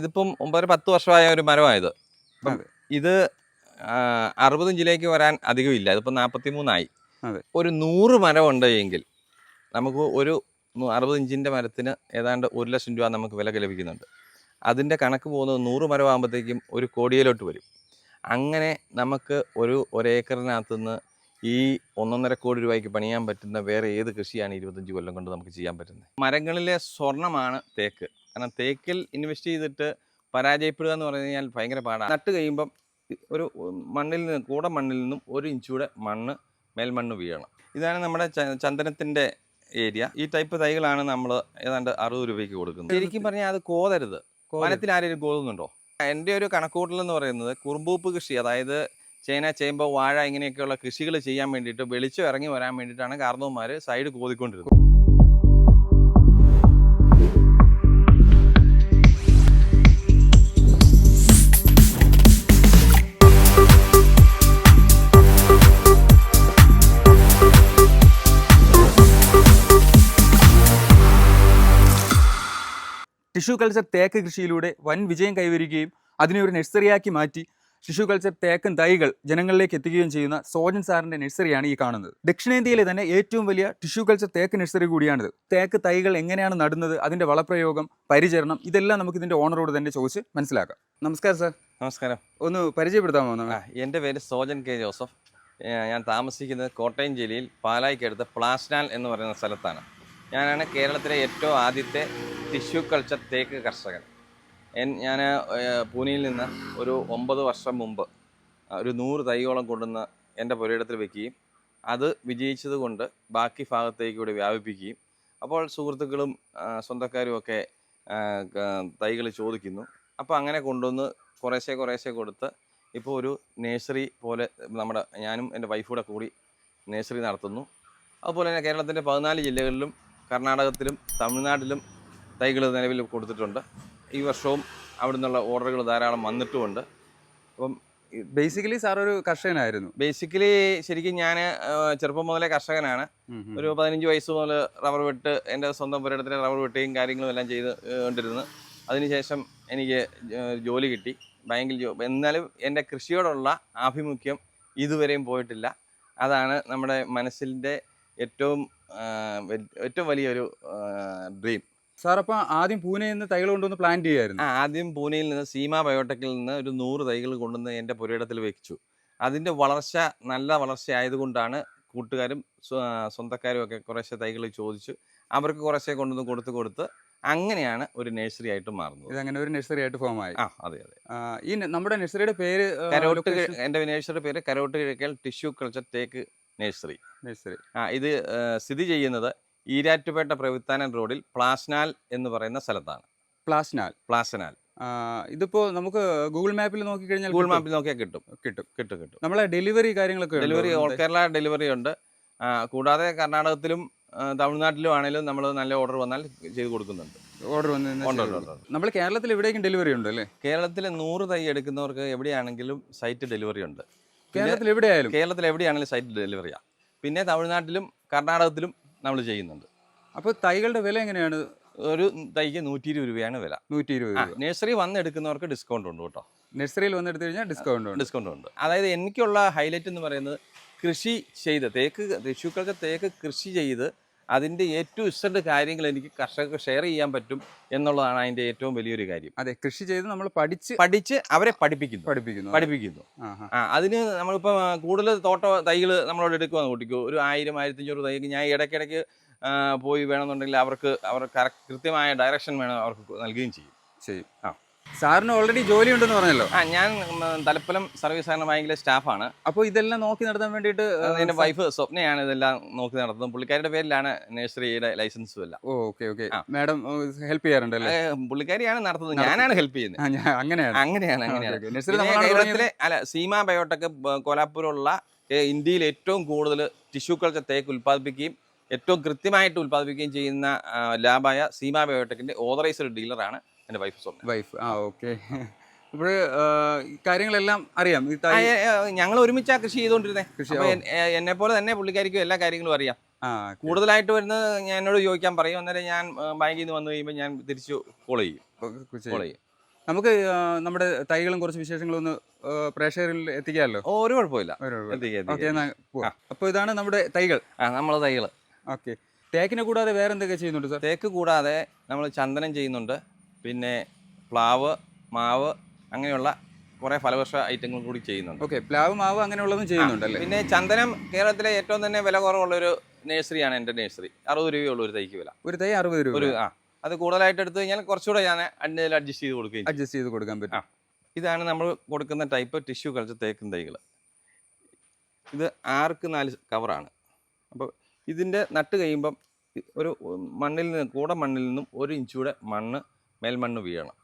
ഇതിപ്പം ഒമ്പത് പത്ത് വർഷമായ ഒരു മരമായത് ഇത് അറുപത് ഇഞ്ചിലേക്ക് വരാൻ അധികമില്ല ഇതിപ്പോൾ നാൽപ്പത്തി മൂന്നായി. ഒരു നൂറ് മരമുണ്ട് എങ്കിൽ നമുക്ക് ഒരു അറുപത് ഇഞ്ചിന്റെ മരത്തിന് ഏതാണ്ട് ഒരു ലക്ഷം രൂപ നമുക്ക് വില ലഭിക്കുന്നുണ്ട്. അതിന്റെ കണക്ക് പോകുന്നത് നൂറ് മരമാകുമ്പോഴത്തേക്കും ഒരു കോടിയിലോട്ട് വരും. അങ്ങനെ നമുക്ക് ഒരു ഒരേക്കറിനകത്ത് നിന്ന് ഈ ഒന്നൊന്നര കോടി രൂപയ്ക്ക് പണിയാൻ പറ്റുന്ന വേറെ ഏത് കൃഷിയാണ് ഇരുപത്തഞ്ച് കൊല്ലം കൊണ്ട് നമുക്ക് ചെയ്യാൻ പറ്റുന്നത്? മരങ്ങളിലെ സ്വർണമാണ് തേക്ക്. കാരണം തേക്കിൽ ഇൻവെസ്റ്റ് ചെയ്തിട്ട് പരാജയപ്പെടുക എന്ന് പറഞ്ഞു കഴിഞ്ഞാൽ ഭയങ്കര പാടാണ് നട്ട് കഴിയുമ്പം ഒരു മണ്ണിൽ നിന്ന് കൂടെ മണ്ണിൽ നിന്നും ഒരു ഇഞ്ചൂടെ മണ്ണ് മേൽമണ്ണ് വീഴണം. ഇതാണ് നമ്മുടെ ചന്ദനത്തിന്റെ ഏരിയ ഈ ടൈപ്പ് തൈകളാണ് നമ്മൾ ഏതാണ്ട് അറുപത് രൂപയ്ക്ക് കൊടുക്കുന്നത്. ശരിക്കും പറഞ്ഞാൽ അത് കോതരുത്. വനത്തിൽ ആരെങ്കിലും കോതുന്നുണ്ടോ? എന്റെ ഒരു കണക്കൂട്ടൽ എന്ന് പറയുന്നത് കുറുമ്പൂപ്പ് കൃഷി അതായത് ചേന ചേമ്പ് വാഴ ഇങ്ങനെയൊക്കെയുള്ള കൃഷികൾ ചെയ്യാൻ വേണ്ടിയിട്ട് വെളിച്ചം ഇറങ്ങി വരാൻ വേണ്ടിയിട്ടാണ് കാർന്നവന്മാർ സൈഡ് കോതിക്കൊണ്ടിരുന്നത്. ടിഷ്യൂ കൾച്ചർ തേക്ക് കൃഷിയിലൂടെ വൻ വിജയം കൈവരിക്കുകയും അതിനെ ഒരു നഴ്സറിയാക്കി മാറ്റി ടിഷ്യൂ കൾച്ചർ തേക്കൻ തൈകൾ ജനങ്ങളിലേക്ക് എത്തിക്കുകയും ചെയ്യുന്ന സോജൻ സാറിന്റെ നഴ്സറിയാണ് ഈ കാണുന്നത്. ദക്ഷിണേന്ത്യയിലെ തന്നെ ഏറ്റവും വലിയ ടിഷ്യൂ കൾച്ചർ തേക്ക് നഴ്സറി കൂടിയാണിത്. തേക്ക് തൈകൾ എങ്ങനെയാണ് നടുന്നത് അതിന്റെ വളപ്രയോഗം പരിചരണം ഇതെല്ലാം നമുക്ക് ഇതിന്റെ ഓണറോട് തന്നെ ചോദിച്ച് മനസ്സിലാക്കാം. നമസ്കാരം സാർ. നമസ്കാരം. ഒന്ന് പരിചയപ്പെടുത്താമോ നമ്മൾ എന്റെ പേര് സോജൻ കെ ജോസഫ്. ഞാൻ താമസിക്കുന്നത് കോട്ടയം ജില്ലയിൽ പാലായ്ക്കടുത്ത് പ്ലാസ്നാൽ എന്ന് പറയുന്ന സ്ഥലത്താണ്. ഞാനാണ് കേരളത്തിലെ ഏറ്റവും ആദ്യത്തെ ടിഷ്യൂ കൾച്ചർ തേക്ക് കർഷകൻ. ഞാൻ പൂനെയിൽ നിന്ന് ഒരു ഒമ്പത് വർഷം മുമ്പ് ഒരു നൂറ് തൈയോളം കൊണ്ടുവന്ന് എന്റെ പുരയിടത്തിൽ വെക്കുകയും അത് വിജയിച്ചത് കൊണ്ട് ബാക്കി ഭാഗത്തേക്ക് കൂടി വ്യാപിപ്പിക്കുകയും അപ്പോൾ സുഹൃത്തുക്കളും സ്വന്തക്കാരും ഒക്കെ തൈകൾ ചോദിക്കുന്നു. അപ്പോൾ അങ്ങനെ കൊണ്ടുവന്ന് കുറേശ്ശെ കുറേശ്ശെ കൊടുത്ത് ഇപ്പോൾ ഒരു നേഴ്സറി പോലെ നമ്മുടെ ഞാനും എന്റെ വൈഫൂടെ കൂടി നേഴ്സറി നടത്തുന്നു. അതുപോലെ തന്നെ കേരളത്തിന്റെ പതിനാല് ജില്ലകളിലും കർണാടകത്തിലും തമിഴ്നാട്ടിലും തൈകൾ നിലവിൽ കൊടുത്തിട്ടുണ്ട്. ഈ വർഷവും അവിടെ നിന്നുള്ള ഓർഡറുകൾ ധാരാളം വന്നിട്ടുമുണ്ട്. അപ്പം ബേസിക്കലി സാർ ഒരു കർഷകനായിരുന്നു. ബേസിക്കലി ശരിക്കും ഞാൻ ചെറുപ്പം മുതലേ കർഷകനാണ്. ഒരു പതിനഞ്ച് വയസ്സ് മുതൽ റബ്ബർ വെട്ട് എന്റെ സ്വന്തം പുരയിടത്തിലെ റബ്ബർ വെട്ടുകയും കാര്യങ്ങളും എല്ലാം ചെയ്ത് കൊണ്ടിരുന്നു. അതിനുശേഷം എനിക്ക് ജോലി കിട്ടി. ബാങ്കിൽ ജോ എന്നാലും എന്റെ കൃഷിയോടുള്ള ആഭിമുഖ്യം ഇതുവരെയും പോയിട്ടില്ല. അതാണ് നമ്മുടെ മനസ്സിന്റെ ഏറ്റവും ഏറ്റവും വലിയൊരു ഡ്രീം സാർ അപ്പോൾ ആദ്യം പൂനെയിൽ നിന്ന് തൈകൾ കൊണ്ടുവന്ന് പ്ലാൻ ചെയ്യായിരുന്നു. ആദ്യം പൂനെയിൽ നിന്ന് സീമ ബയോടെക്കിൽ നിന്ന് ഒരു നൂറ് തൈകൾ കൊണ്ടുവന്ന് എന്റെ പുരയിടത്തിൽ വെച്ചു. അതിന്റെ വളർച്ച നല്ല വളർച്ച ആയതുകൊണ്ടാണ് കൂട്ടുകാരും സ്വന്തക്കാരും ഒക്കെ കുറേശ്ശെ തൈകൾ ചോദിച്ചു. അവർക്ക് കുറേശ്ശെ കൊണ്ടുവന്ന് കൊടുത്ത് കൊടുത്ത് അങ്ങനെയാണ് ഒരു നഴ്സറി ആയിട്ട് മാറുന്നത്. ഇത് അങ്ങനെ ഒരു നഴ്സറി ആയിട്ട് ഫോം ആയി. ആ അതെ അതെ. ഈ നമ്മുടെ നഴ്സറിയുടെ പേര് ആ, കരോട്ട് എന്റെ നഴ്സറിയുടെ പേര് കരോട്ട് കിഴക്കൽ ടിഷ്യൂ കൾച്ചർ തേക്ക് നഴ്സറി. നഴ്സറി. ആ ഇത് സ്ഥിതി ചെയ്യുന്നത് ഈരാറ്റുപേട്ട പ്രവിത്താനൻ റോഡിൽ പ്ലാസ്നാൽ എന്ന് പറയുന്ന സ്ഥലത്താണ്. പ്ലാസ്നാൽ? പ്ലാസ്നാൽ. ഇതിപ്പോ നമുക്ക് ഗൂഗിൾ മാപ്പിൽ നോക്കി കഴിഞ്ഞാൽ ഗൂഗിൾ മാപ്പിൽ നോക്കിയാൽ കിട്ടും. കിട്ടും. കിട്ടും കിട്ടും. നമ്മളെ ഡെലിവറി കാര്യങ്ങളൊക്കെ ഉണ്ടോ? ഡെലിവറി ഓൾ കേരള ഡെലിവറി ഉണ്ട്. കൂടാതെ കർണാടകത്തിലും തമിഴ്നാട്ടിലും ആണെങ്കിലും നമ്മൾ നല്ല ഓർഡർ വന്നാൽ ചെയ്ത് കൊടുക്കുന്നുണ്ട്. ഓർഡർ. നമ്മൾ കേരളത്തിൽ എവിടേക്കും ഡെലിവറി ഉണ്ട് അല്ലേ? കേരളത്തിലെ നൂറ് തൈ എടുക്കുന്നവർക്ക് എവിടെയാണെങ്കിലും സൈറ്റ് ഡെലിവറി ഉണ്ട്. കേരളത്തിൽ എവിടെയായാലും. കേരളത്തിൽ എവിടെയാണെങ്കിലും സൈറ്റ് ഡെലിവറിയാണ് പിന്നെ തമിഴ്നാട്ടിലും കർണാടകത്തിലും നമ്മൾ ചെയ്യുന്നുണ്ട്. അപ്പോൾ തൈകളുടെ വില എങ്ങനെയാണ്? ഒരു തൈക്ക് നൂറ്റി ഇരുപത് രൂപയാണ് വില. നൂറ്റി ഇരുപത് രൂപ. നഴ്സറി വന്നെടുക്കുന്നവർക്ക് ഡിസ്കൗണ്ട് ഉണ്ട് കേട്ടോ. നഴ്സറിയിൽ വന്നെടുത്തു കഴിഞ്ഞാൽ ഡിസ്കൗണ്ട് ഉണ്ട്. ഡിസ്കൗണ്ട് ഉണ്ട്. അതായത് എനിക്കുള്ള ഹൈലൈറ്റ് എന്ന് പറയുന്നത് കൃഷി ചെയ്ത് തേക്ക് ടിഷ്യൂക്കൾക്ക് തേക്ക് കൃഷി ചെയ്ത് അതിന്റെ ഏറ്റവും ഇഷ്ട കാര്യങ്ങൾ എനിക്ക് കർഷകർക്ക് ഷെയർ ചെയ്യാൻ പറ്റും എന്നുള്ളതാണ് അതിന്റെ ഏറ്റവും വലിയൊരു കാര്യം. അതെ കൃഷി ചെയ്ത് നമ്മൾ പഠിച്ച് പഠിച്ച് അവരെ പഠിപ്പിക്കുന്നു. പഠിപ്പിക്കുന്നു. പഠിപ്പിക്കുന്നു. ആ അതിന് നമ്മളിപ്പോൾ കൂടുതൽ തോട്ട തൈകൾ നമ്മളോട് എടുക്കുവാന്ന് കൂട്ടിക്കോ. ഒരു ആയിരം ആയിരത്തഞ്ഞൂറ് തൈക്ക് ഞാൻ ഇടയ്ക്കിടയ്ക്ക് പോയി വേണമെന്നുണ്ടെങ്കിൽ അവർക്ക് അവർ കറക്റ്റ് കൃത്യമായ ഡയറക്ഷൻ വേണം അവർക്ക് നൽകുകയും ചെയ്യും. ചെയ്യും. ആ. സാറിന് ഓൾറെഡി ജോലി ഉണ്ടെന്ന് പറഞ്ഞല്ലോ. ആ ഞാൻ തലപ്പലം സർവീസ് സഹകരണ ബാങ്കിലെ സ്റ്റാഫാണ് അപ്പോൾ ഇതെല്ലാം നോക്കി നടത്താൻ വേണ്ടിയിട്ട് എന്റെ എന്റെ വൈഫ് സ്വപ്നയാണ് ഇതെല്ലാം നോക്കി നടത്തുന്നത്. പുള്ളിക്കാരിയുടെ പേരിലാണ് നഴ്സറിയുടെ ലൈസൻസും എല്ലാം. ഓക്കെ ഓക്കെ മാഡം ഹെൽപ്പ് ചെയ്യാറുണ്ടല്ലേ പുള്ളിക്കാരിയാണ് നടത്തുന്നത്. ഞാനാണ് ഹെൽപ്പ് ചെയ്യുന്നത്. അങ്ങനെയാണ്. അങ്ങനെയാണ് അങ്ങനെയാണ്. കേരളത്തിലെ അല്ല സീമ ബയോടെക് കോലാപ്പൂരുള്ള ഇന്ത്യയിൽ ഏറ്റവും കൂടുതൽ ടിഷ്യൂ കൾച്ചർ തേക്ക് ഉൽപ്പാദിപ്പിക്കുകയും ഏറ്റവും കൃത്യമായിട്ട് ഉൽപ്പാദിപ്പിക്കുകയും ചെയ്യുന്ന ലാബായ സീമ ബയോടെക്കിന്റെ ഓതറൈസ്ഡ് ഡീലറാണ് എന്റെ വൈഫ് സ്വപ്ന. വൈഫ് ആ ഓക്കെ കാര്യങ്ങളെല്ലാം അറിയാം. ഞങ്ങൾ ഒരുമിച്ചാ കൃഷി ചെയ്തുകൊണ്ടിരുന്നത് കൃഷി എന്നെ പോലെ തന്നെ പുള്ളിക്കാരിക്കും എല്ലാ കാര്യങ്ങളും അറിയാം. കൂടുതലായിട്ട് വരുന്നത് ഞാൻ എന്നോട് ചോദിക്കാൻ പറയും. അന്നേരം ഞാൻ ബാങ്കിൽ നിന്ന് വന്നു കഴിയുമ്പോൾ ഞാൻ തിരിച്ചു കോൾ ചെയ്യും. കോൾ ചെയ്യും. നമുക്ക് നമ്മുടെ തൈകളും കുറച്ച് വിശേഷങ്ങളും ഒന്ന് പ്രേക്ഷകരിൽ എത്തിക്കാമല്ലോ? ഓ, ഒരു കുഴപ്പമില്ല. അപ്പോൾ ഇതാണ് നമ്മുടെ തൈകൾ. ആ നമ്മളെ തൈകൾ. ഓക്കെ തേക്കിനെ കൂടാതെ വേറെ എന്തൊക്കെ ചെയ്യുന്നുണ്ട് സാർ തേക്ക് കൂടാതെ നമ്മൾ ചന്ദനം ചെയ്യുന്നുണ്ട്. പിന്നെ പ്ലാവ് മാവ് അങ്ങനെയുള്ള കുറേ ഫലവൃക്ഷ ഐറ്റങ്ങൾ കൂടി ചെയ്യുന്നുണ്ട്. ഓക്കെ പ്ലാവ് മാവ് അങ്ങനെയുള്ളതും ചെയ്യുന്നുണ്ട് അല്ലേ പിന്നെ ചന്ദനം കേരളത്തിലെ ഏറ്റവും തന്നെ വില കുറവുള്ള ഒരു നേഴ്സറിയാണ് എന്റെ നേഴ്സറി. അറുപത് രൂപയുള്ള ഒരു തൈക്ക് വില. ഒരു തൈ അറുപത് രൂപ. ഒരു ആ അത് കൂടുതലായിട്ട് എടുത്തു കഴിഞ്ഞാൽ കുറച്ചുകൂടെ ഞാൻ അതിൽ അഡ്ജസ്റ്റ് ചെയ്ത് കൊടുക്കുകയും അഡ്ജസ്റ്റ് ചെയ്ത് കൊടുക്കാൻ പറ്റും. ഇതാണ് നമ്മൾ കൊടുക്കുന്ന ടൈപ്പ് ടിഷ്യൂ കൾച്ചർ തേക്കും തൈകൾ ഇത് ആർക്ക് നാല് കവറാണ് അപ്പോൾ ഇതിന്റെ നട്ട് കഴിയുമ്പം ഒരു മണ്ണിൽ നിന്ന് കൂടെ മണ്ണിൽ നിന്നും ഒരു ഇഞ്ചൂടെ മണ്ണ് മേൽമണ്ണ് വീഴണം.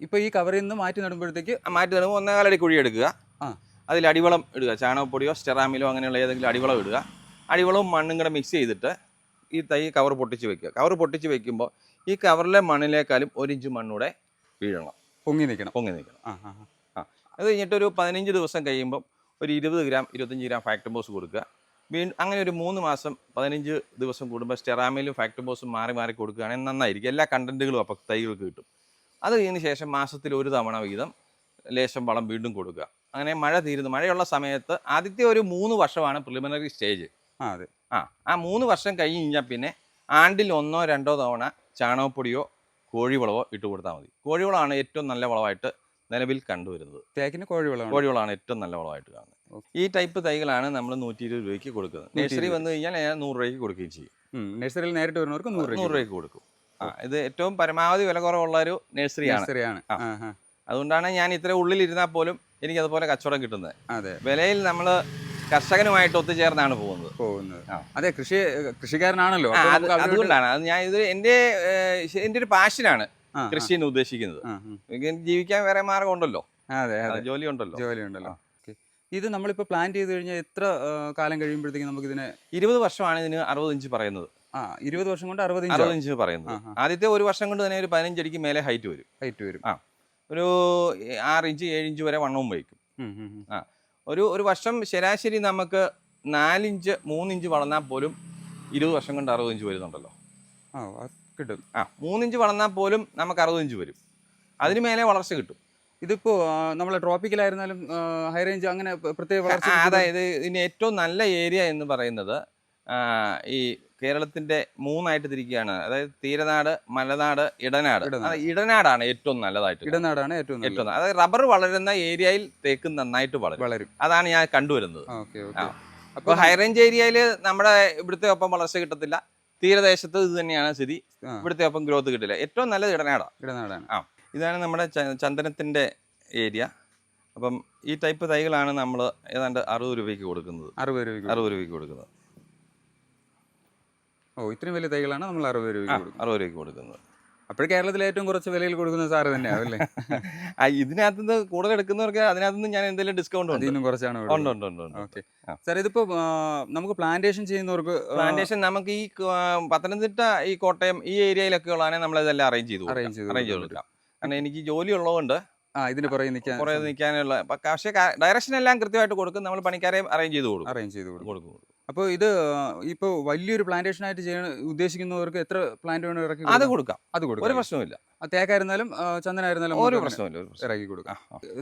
ഇപ്പോൾ ഈ കവറിൽ നിന്ന് മാറ്റി നടുമ്പോഴത്തേക്ക് മാറ്റി നടുമ്പോൾ ഒന്നേകാലടി കുഴി എടുക്കുക. ആ. അതിൽ അടിവളം ഇടുക. ചാണകപ്പൊടിയോ സ്റ്റെറാമിലോ അങ്ങനെയുള്ള ഏതെങ്കിലും അടിവളം ഇടുക. അടിവളവും മണ്ണും കൂടെ മിക്സ് ചെയ്തിട്ട് ഈ തൈ കവർ പൊട്ടിച്ച് വെക്കുക. കവർ പൊട്ടിച്ച് വെക്കുമ്പോൾ ഈ കവറിലെ മണ്ണിലേക്കാളും ഒരു ഇഞ്ച് മണ്ണൂടെ വീഴണം. പൊങ്ങി നിൽക്കണം. പൊങ്ങി നിൽക്കണം. ആ ആ ആ. അത് കഴിഞ്ഞിട്ട് ഒരു പതിനഞ്ച് ദിവസം കഴിയുമ്പം ഒരു ഇരുപത് ഗ്രാം ഇരുപത്തഞ്ച് ഗ്രാം ഫാക്ടംബോസ് കൊടുക്കുക. വീണ്ടും അങ്ങനെ ഒരു മൂന്ന് മാസം പതിനഞ്ച് ദിവസം കൂടുമ്പോൾ സ്റ്റെറാമിലും ഫാക്ടറി ബോസും മാറി മാറി കൊടുക്കുകയാണെങ്കിൽ നന്നായിരിക്കും. എല്ലാ കണ്ടന്റുകളും അപ്പോൾ തൈകൾക്ക് കിട്ടും. അത് കഴിഞ്ഞ ശേഷം മാസത്തിൽ ഒരു തവണ വീതം ലേശം വളം വീണ്ടും കൊടുക്കുക. അങ്ങനെ മഴ തീരുന്നു. മഴയുള്ള സമയത്ത് ആദ്യത്തെ ഒരു മൂന്ന് വർഷമാണ് പ്രിലിമിനറി സ്റ്റേജ് ആ അതെ. ആ ആ മൂന്ന് വർഷം കഴിഞ്ഞ് കഴിഞ്ഞാൽ പിന്നെ ആണ്ടിൽ ഒന്നോ രണ്ടോ തവണ ചാണകപ്പൊടിയോ കോഴിവളവോ ഇട്ട് കൊടുത്താൽ മതി. കോഴിവളമാണ് ഏറ്റവും നല്ല വളമായിട്ട് നിലവിൽ കണ്ടുവരുന്നത്. തേക്കിന് കോഴിവളം വളമാണ് കോഴിവളമാണ് ഏറ്റവും നല്ല വളമായിട്ട് കാണുന്നത്. ഈ ടൈപ്പ് തൈകളാണ് നമ്മൾ നൂറ്റി ഇരുപത് രൂപയ്ക്ക് കൊടുക്കുന്നത്. നഴ്സറി വന്നു കഴിഞ്ഞാൽ ഞാൻ നൂറ് രൂപയ്ക്ക് കൊടുക്കുകയും ചെയ്യും. നഴ്സറിയിൽ നേരിട്ട് വരുന്നവർക്ക് നൂറ് നൂറ് രൂപ രൂപയ്ക്ക് കൊടുക്കും. ആ ഇത് ഏറ്റവും പരമാവധി വില കുറവുള്ള ഒരു നഴ്സറിയാണ്. അതുകൊണ്ടാണ് ഞാൻ ഇത്ര ഉള്ളിൽ ഇരുന്നാൽ പോലും എനിക്ക് അതുപോലെ കച്ചവടം കിട്ടുന്നത്. അതെ. വിലയിൽ നമ്മൾ കർഷകനുമായിട്ട് ഒത്തുചേർന്നാണ് പോകുന്നത്. പോകുന്നത്. അതെ കൃഷി കൃഷിക്കാരനാണല്ലോ. അതുകൊണ്ടാണ്. അത് ഞാൻ ഇത് എന്റെ എന്റെ ഒരു പാഷനാണ് കൃഷി എന്ന് ഉദ്ദേശിക്കുന്നത്. ജീവിക്കാൻ വേറെ മാർഗം ഉണ്ടല്ലോ അതെ അതെ. ജോലി ഉണ്ടല്ലോ ജോലി ഉണ്ടല്ലോ ഇത് നമ്മളിപ്പോൾ പ്ലാൻ ചെയ്ത് കഴിഞ്ഞാൽ എത്ര കാലം കഴിയുമ്പോഴത്തേക്കും നമുക്ക് ഇതിനെ ഇരുപത് വർഷമാണ് ഇതിന് അറുപത് ഇഞ്ച് പറയുന്നത്. ആ ഇരുപത് വർഷം കൊണ്ട് അറുപത് അറുപത് ഇഞ്ച് പറയുന്നത്. ആ, ആ. ആദ്യത്തെ ഒരു വർഷം കൊണ്ട് തന്നെ ഒരു പതിനഞ്ച് അടിക്ക് മേലെ ഹൈറ്റ് വരും. ഹൈറ്റ് വരും. ആ. ഒരു ആറ് ഇഞ്ച് ഏഴ് ഇഞ്ച് വരെ വണ്ണവും വയ്ക്കും ഉം. ഒരു ഒരു വർഷം ശരാശരി നമുക്ക് നാലിഞ്ച് മൂന്നിഞ്ച് വളർന്നാൽ പോലും ഇരുപത് വർഷം കൊണ്ട് അറുപത് ഇഞ്ച് വരുന്നുണ്ടല്ലോ. ആ കിട്ടും. ആ മൂന്നിഞ്ച് വളർന്നാൽ പോലും നമുക്ക് അറുപത് ഇഞ്ച് വരും. അതിന് മേലെ വളർച്ച കിട്ടും. ഇതിപ്പോ ആ, നമ്മളെ ട്രോപ്പിക്കലായിരുന്നാലും ഹൈ റേഞ്ച് അങ്ങനെ പ്ര- പ്രത്യേക വളർച്ച ആ, അതായത് ഇതിന് ഏറ്റവും നല്ല ഏരിയ എന്ന് പറയുന്നത് ഈ കേരളത്തിന്റെ മൂന്നായിട്ട് തിരിക്കുകയാണ്. അതായത് തീരനാട് മലനാട് ഇടനാട്. ഇടനാട്. ഇടനാടാണ് ഏറ്റവും നല്ലതായിട്ട് ഇടനാടാണ് ഏറ്റവും ഏറ്റവും അതായത് റബ്ബർ വളരുന്ന ഏരിയയിൽ തേക്ക് നന്നായിട്ട് വളരും. വളരും. അതാണ് ഞാൻ കണ്ടുവരുന്നത്. അപ്പോൾ ഹൈ റേഞ്ച് ഏരിയയിൽ നമ്മുടെ ഇവിടുത്തെ ഒപ്പം വളർച്ച കിട്ടത്തില്ല. തീരദേശത്ത് ഇത് തന്നെയാണ് സ്ഥിതി. ഇവിടുത്തെ ഒപ്പം ഗ്രോത്ത് കിട്ടില്ല. ഏറ്റവും നല്ലത് ഇടനാടാണ്. ഇടനാടാണ് ഇതാണ് നമ്മുടെ ചന്ദനത്തിന്റെ ചന്ദനത്തിന്റെ ഏരിയ. അപ്പം ഈ ടൈപ്പ് തൈകളാണ് നമ്മൾ ഏതാണ്ട് അറുപത് രൂപയ്ക്ക് കൊടുക്കുന്നത്. അറുപത് രൂപ അറുപത് രൂപയ്ക്ക് കൊടുക്കുന്നത്. ഓ ഇത്രയും വലിയ തൈകളാണ് നമ്മൾ അറുപത് രൂപ അറുപത് രൂപയ്ക്ക് കൊടുക്കുന്നത്. അപ്പോൾ കേരളത്തിൽ ഏറ്റവും കുറച്ച് വിലയിൽ കൊടുക്കുന്ന സാറ് തന്നെയാവും അല്ലേ ആ ഇതിനകത്തുനിന്ന് കൂടുതൽ എടുക്കുന്നവർക്ക് അതിനകത്ത് നിന്ന് ഞാൻ എന്തെങ്കിലും ഡിസ്കൗണ്ട് ഉണ്ട്. കുറച്ചാണ് ഉണ്ട് ഉണ്ട് ഉണ്ട് ഓക്കെ. സാർ ഇതിപ്പോ നമുക്ക് പ്ലാന്റേഷൻ ചെയ്യുന്നവർക്ക് പ്ലാന്റേഷൻ നമുക്ക് ഈ പത്തനംതിട്ട ഈ കോട്ടയം ഈ ഏരിയയിലൊക്കെ ഉള്ളതാണെങ്കിൽ നമ്മൾ ഇതെല്ലാം അറേഞ്ച് ചെയ്തു അറേഞ്ച് ചെയ്ത് അറേഞ്ച് ചെയ്തു കൊടുക്കാം. കാരണം എനിക്ക് ജോലി ഉള്ളതുകൊണ്ട് ആ ഇതിന് പുറകെ നിൽക്കാൻ കുറേ നിൽക്കാനുള്ള പക്ഷേ ഡയറക്ഷൻ എല്ലാം കൃത്യമായിട്ട് കൊടുക്കും. നമ്മൾ പണിക്കാരെ അറേഞ്ച് ചെയ്ത് കൊടുക്കും. അറേഞ്ച് ചെയ്ത് കൊടുക്കും. അപ്പോൾ ഇത് ഇപ്പോൾ വലിയൊരു പ്ലാന്റേഷൻ ആയിട്ട് ചെയ്യാൻ ഉദ്ദേശിക്കുന്നവർക്ക് എത്ര പ്ലാന്റ് വേണം ഇറക്കി അത് കൊടുക്കാം? അത് ഒരു കൊടുക്കും പ്രശ്നവുമില്ല. ആ, തേക്കായിരുന്നാലും ചന്ദനായിരുന്നാലും ഒരു പ്രശ്നമില്ല ഒരു ഇറക്കി കൊടുക്കാം.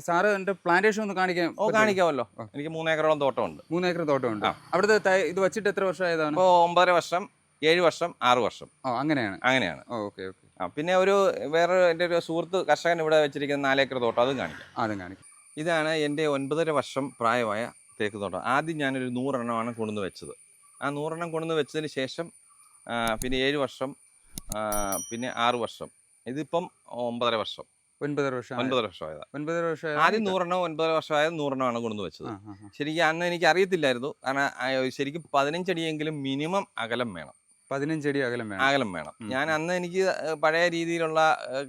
സാറ് എന്റെ പ്ലാന്റേഷൻ ഒന്ന് കാണിക്കാൻ ഓ? കാണിക്കാമല്ലോ. എനിക്ക് മൂന്നേക്കറോളം തോട്ടമുണ്ട്. മൂന്നേക്കർ തോട്ടമുണ്ട്. അവിടുത്തെ ഇത് വെച്ചിട്ട് എത്ര വർഷമായതാണ്? ഇപ്പോൾ ഒമ്പതര വർഷം ഏഴ് വർഷം ആറ് വർഷം. ഓ അങ്ങനെയാണ്. അങ്ങനെയാണ്. Okay okay. പിന്നെ ഒരു വേറെ എന്റെ ഒരു സുഹൃത്ത് കർഷകൻ ഇവിടെ വെച്ചിരിക്കുന്ന നാലേക്കർ തോട്ടം അതും കാണിക്കാം. അതും കാണിക്കും. ഇതാണ് എന്റെ ഒൻപതര വർഷം പ്രായമായ തേക്ക് തോട്ടം. ആദ്യം ഞാനൊരു നൂറെണ്ണമാണ് കൊണ്ടുവന്ന് വെച്ചത്. ആ നൂറെണ്ണം കൊണ്ടുവന്ന് വെച്ചതിന് ശേഷം പിന്നെ ഏഴ് വർഷം പിന്നെ ആറ് വർഷം. ഇതിപ്പം ഒമ്പതര വർഷം. ഒൻപതര വർഷം ഒൻപതര വർഷമായതാണ് ഒൻപതര വർഷം ആദ്യം നൂറെണ്ണം ഒൻപതര വർഷമായത് നൂറെണ്ണമാണ് കൊണ്ടുവന്ന് വെച്ചത്. ശരിക്കും അന്ന് എനിക്ക് അറിയത്തില്ലായിരുന്നു കാരണം ശരിക്കും പതിനഞ്ചടിയെങ്കിലും മിനിമം അകലം വേണം. പതിനഞ്ചടി അകലം വേണം. അകലം വേണം. ഞാൻ അന്ന് എനിക്ക് പഴയ രീതിയിലുള്ള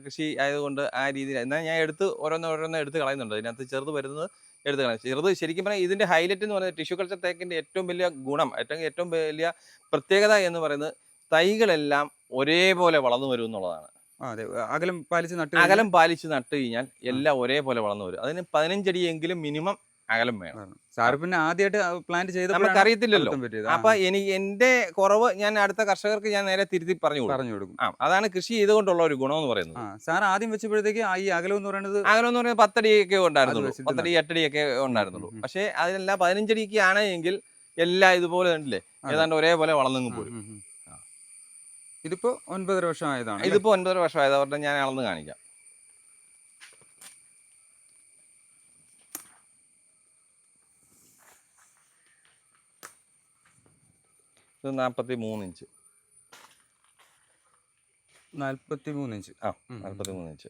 കൃഷി ആയതുകൊണ്ട് ആ രീതിയിൽ എന്നാൽ ഞാൻ എടുത്ത് ഓരോന്ന് ഓരോന്ന് എടുത്ത് കളയുന്നുണ്ട്. ഇതിനകത്ത് ചെറുത് വരുന്നത് എടുത്ത് കളയുന്നത് ചെറുത് ശരിക്കും പറഞ്ഞാൽ ഇതിന്റെ ഹൈലൈറ്റ് എന്ന് പറയുന്നത് ടിഷ്യൂ കൾച്ചർ തേക്കിന്റെ ഏറ്റവും വലിയ ഗുണം ഏറ്റവും ഏറ്റവും വലിയ പ്രത്യേകത എന്ന് പറയുന്നത് തൈകളെല്ലാം ഒരേപോലെ വളർന്നു വരും എന്നുള്ളതാണ്. അതെ. അകലം പാലിച്ച് നട്ട് അകലം പാലിച്ച് നട്ട് കഴിഞ്ഞാൽ എല്ലാം ഒരേപോലെ വളർന്നു വരും. അതിന് പതിനഞ്ചടിയെങ്കിലും മിനിമം അകലം വേണം. സാറ് പിന്നെ ആദ്യമായിട്ട് പ്ലാന്റ് ചെയ്ത് നമുക്കറിയത്തില്ലല്ലോ. അപ്പൊ എനിക്ക് എന്റെ കുറവ് ഞാൻ അടുത്ത കർഷകർക്ക് ഞാൻ നേരെ തിരുത്തി പറഞ്ഞു കൊടുക്കും. പറഞ്ഞു കൊടുക്കും അതാണ് കൃഷി ചെയ്തുകൊണ്ടുള്ള ഒരു ഗുണം എന്ന് പറയുന്നത്. സാർ ആദ്യം വെച്ചപ്പോഴത്തേക്ക് ഈ അകലം എന്ന് പറയുന്നത് അകലം എന്ന് പറയുന്നത് പത്തടിയൊക്കെ ഉണ്ടായിരുന്നുള്ളൂ. പത്തടി എട്ടടിയൊക്കെ ഉണ്ടായിരുന്നുള്ളൂ. പക്ഷേ അതിനെല്ലാം പതിനഞ്ചടിക്ക് ആണെങ്കിൽ എല്ലാം ഇതുപോലെ ഉണ്ടല്ലേ. ഏതാണ്ട് ഒരേപോലെ വളർന്നു. ആ. ഇതിപ്പോ ഒൻപതര വർഷം ആയതാണ് ഇതിപ്പോ ഒൻപതര വർഷം ആയത് അവരുടെ ഞാൻ അളന്ന് കാണിക്കാം. ഇത് നാൽപ്പത്തി മൂന്ന് ഇഞ്ച്. നാല്പത്തി മൂന്ന് ഇഞ്ച്. ആ നാൽപ്പത്തി മൂന്ന് ഇഞ്ച്.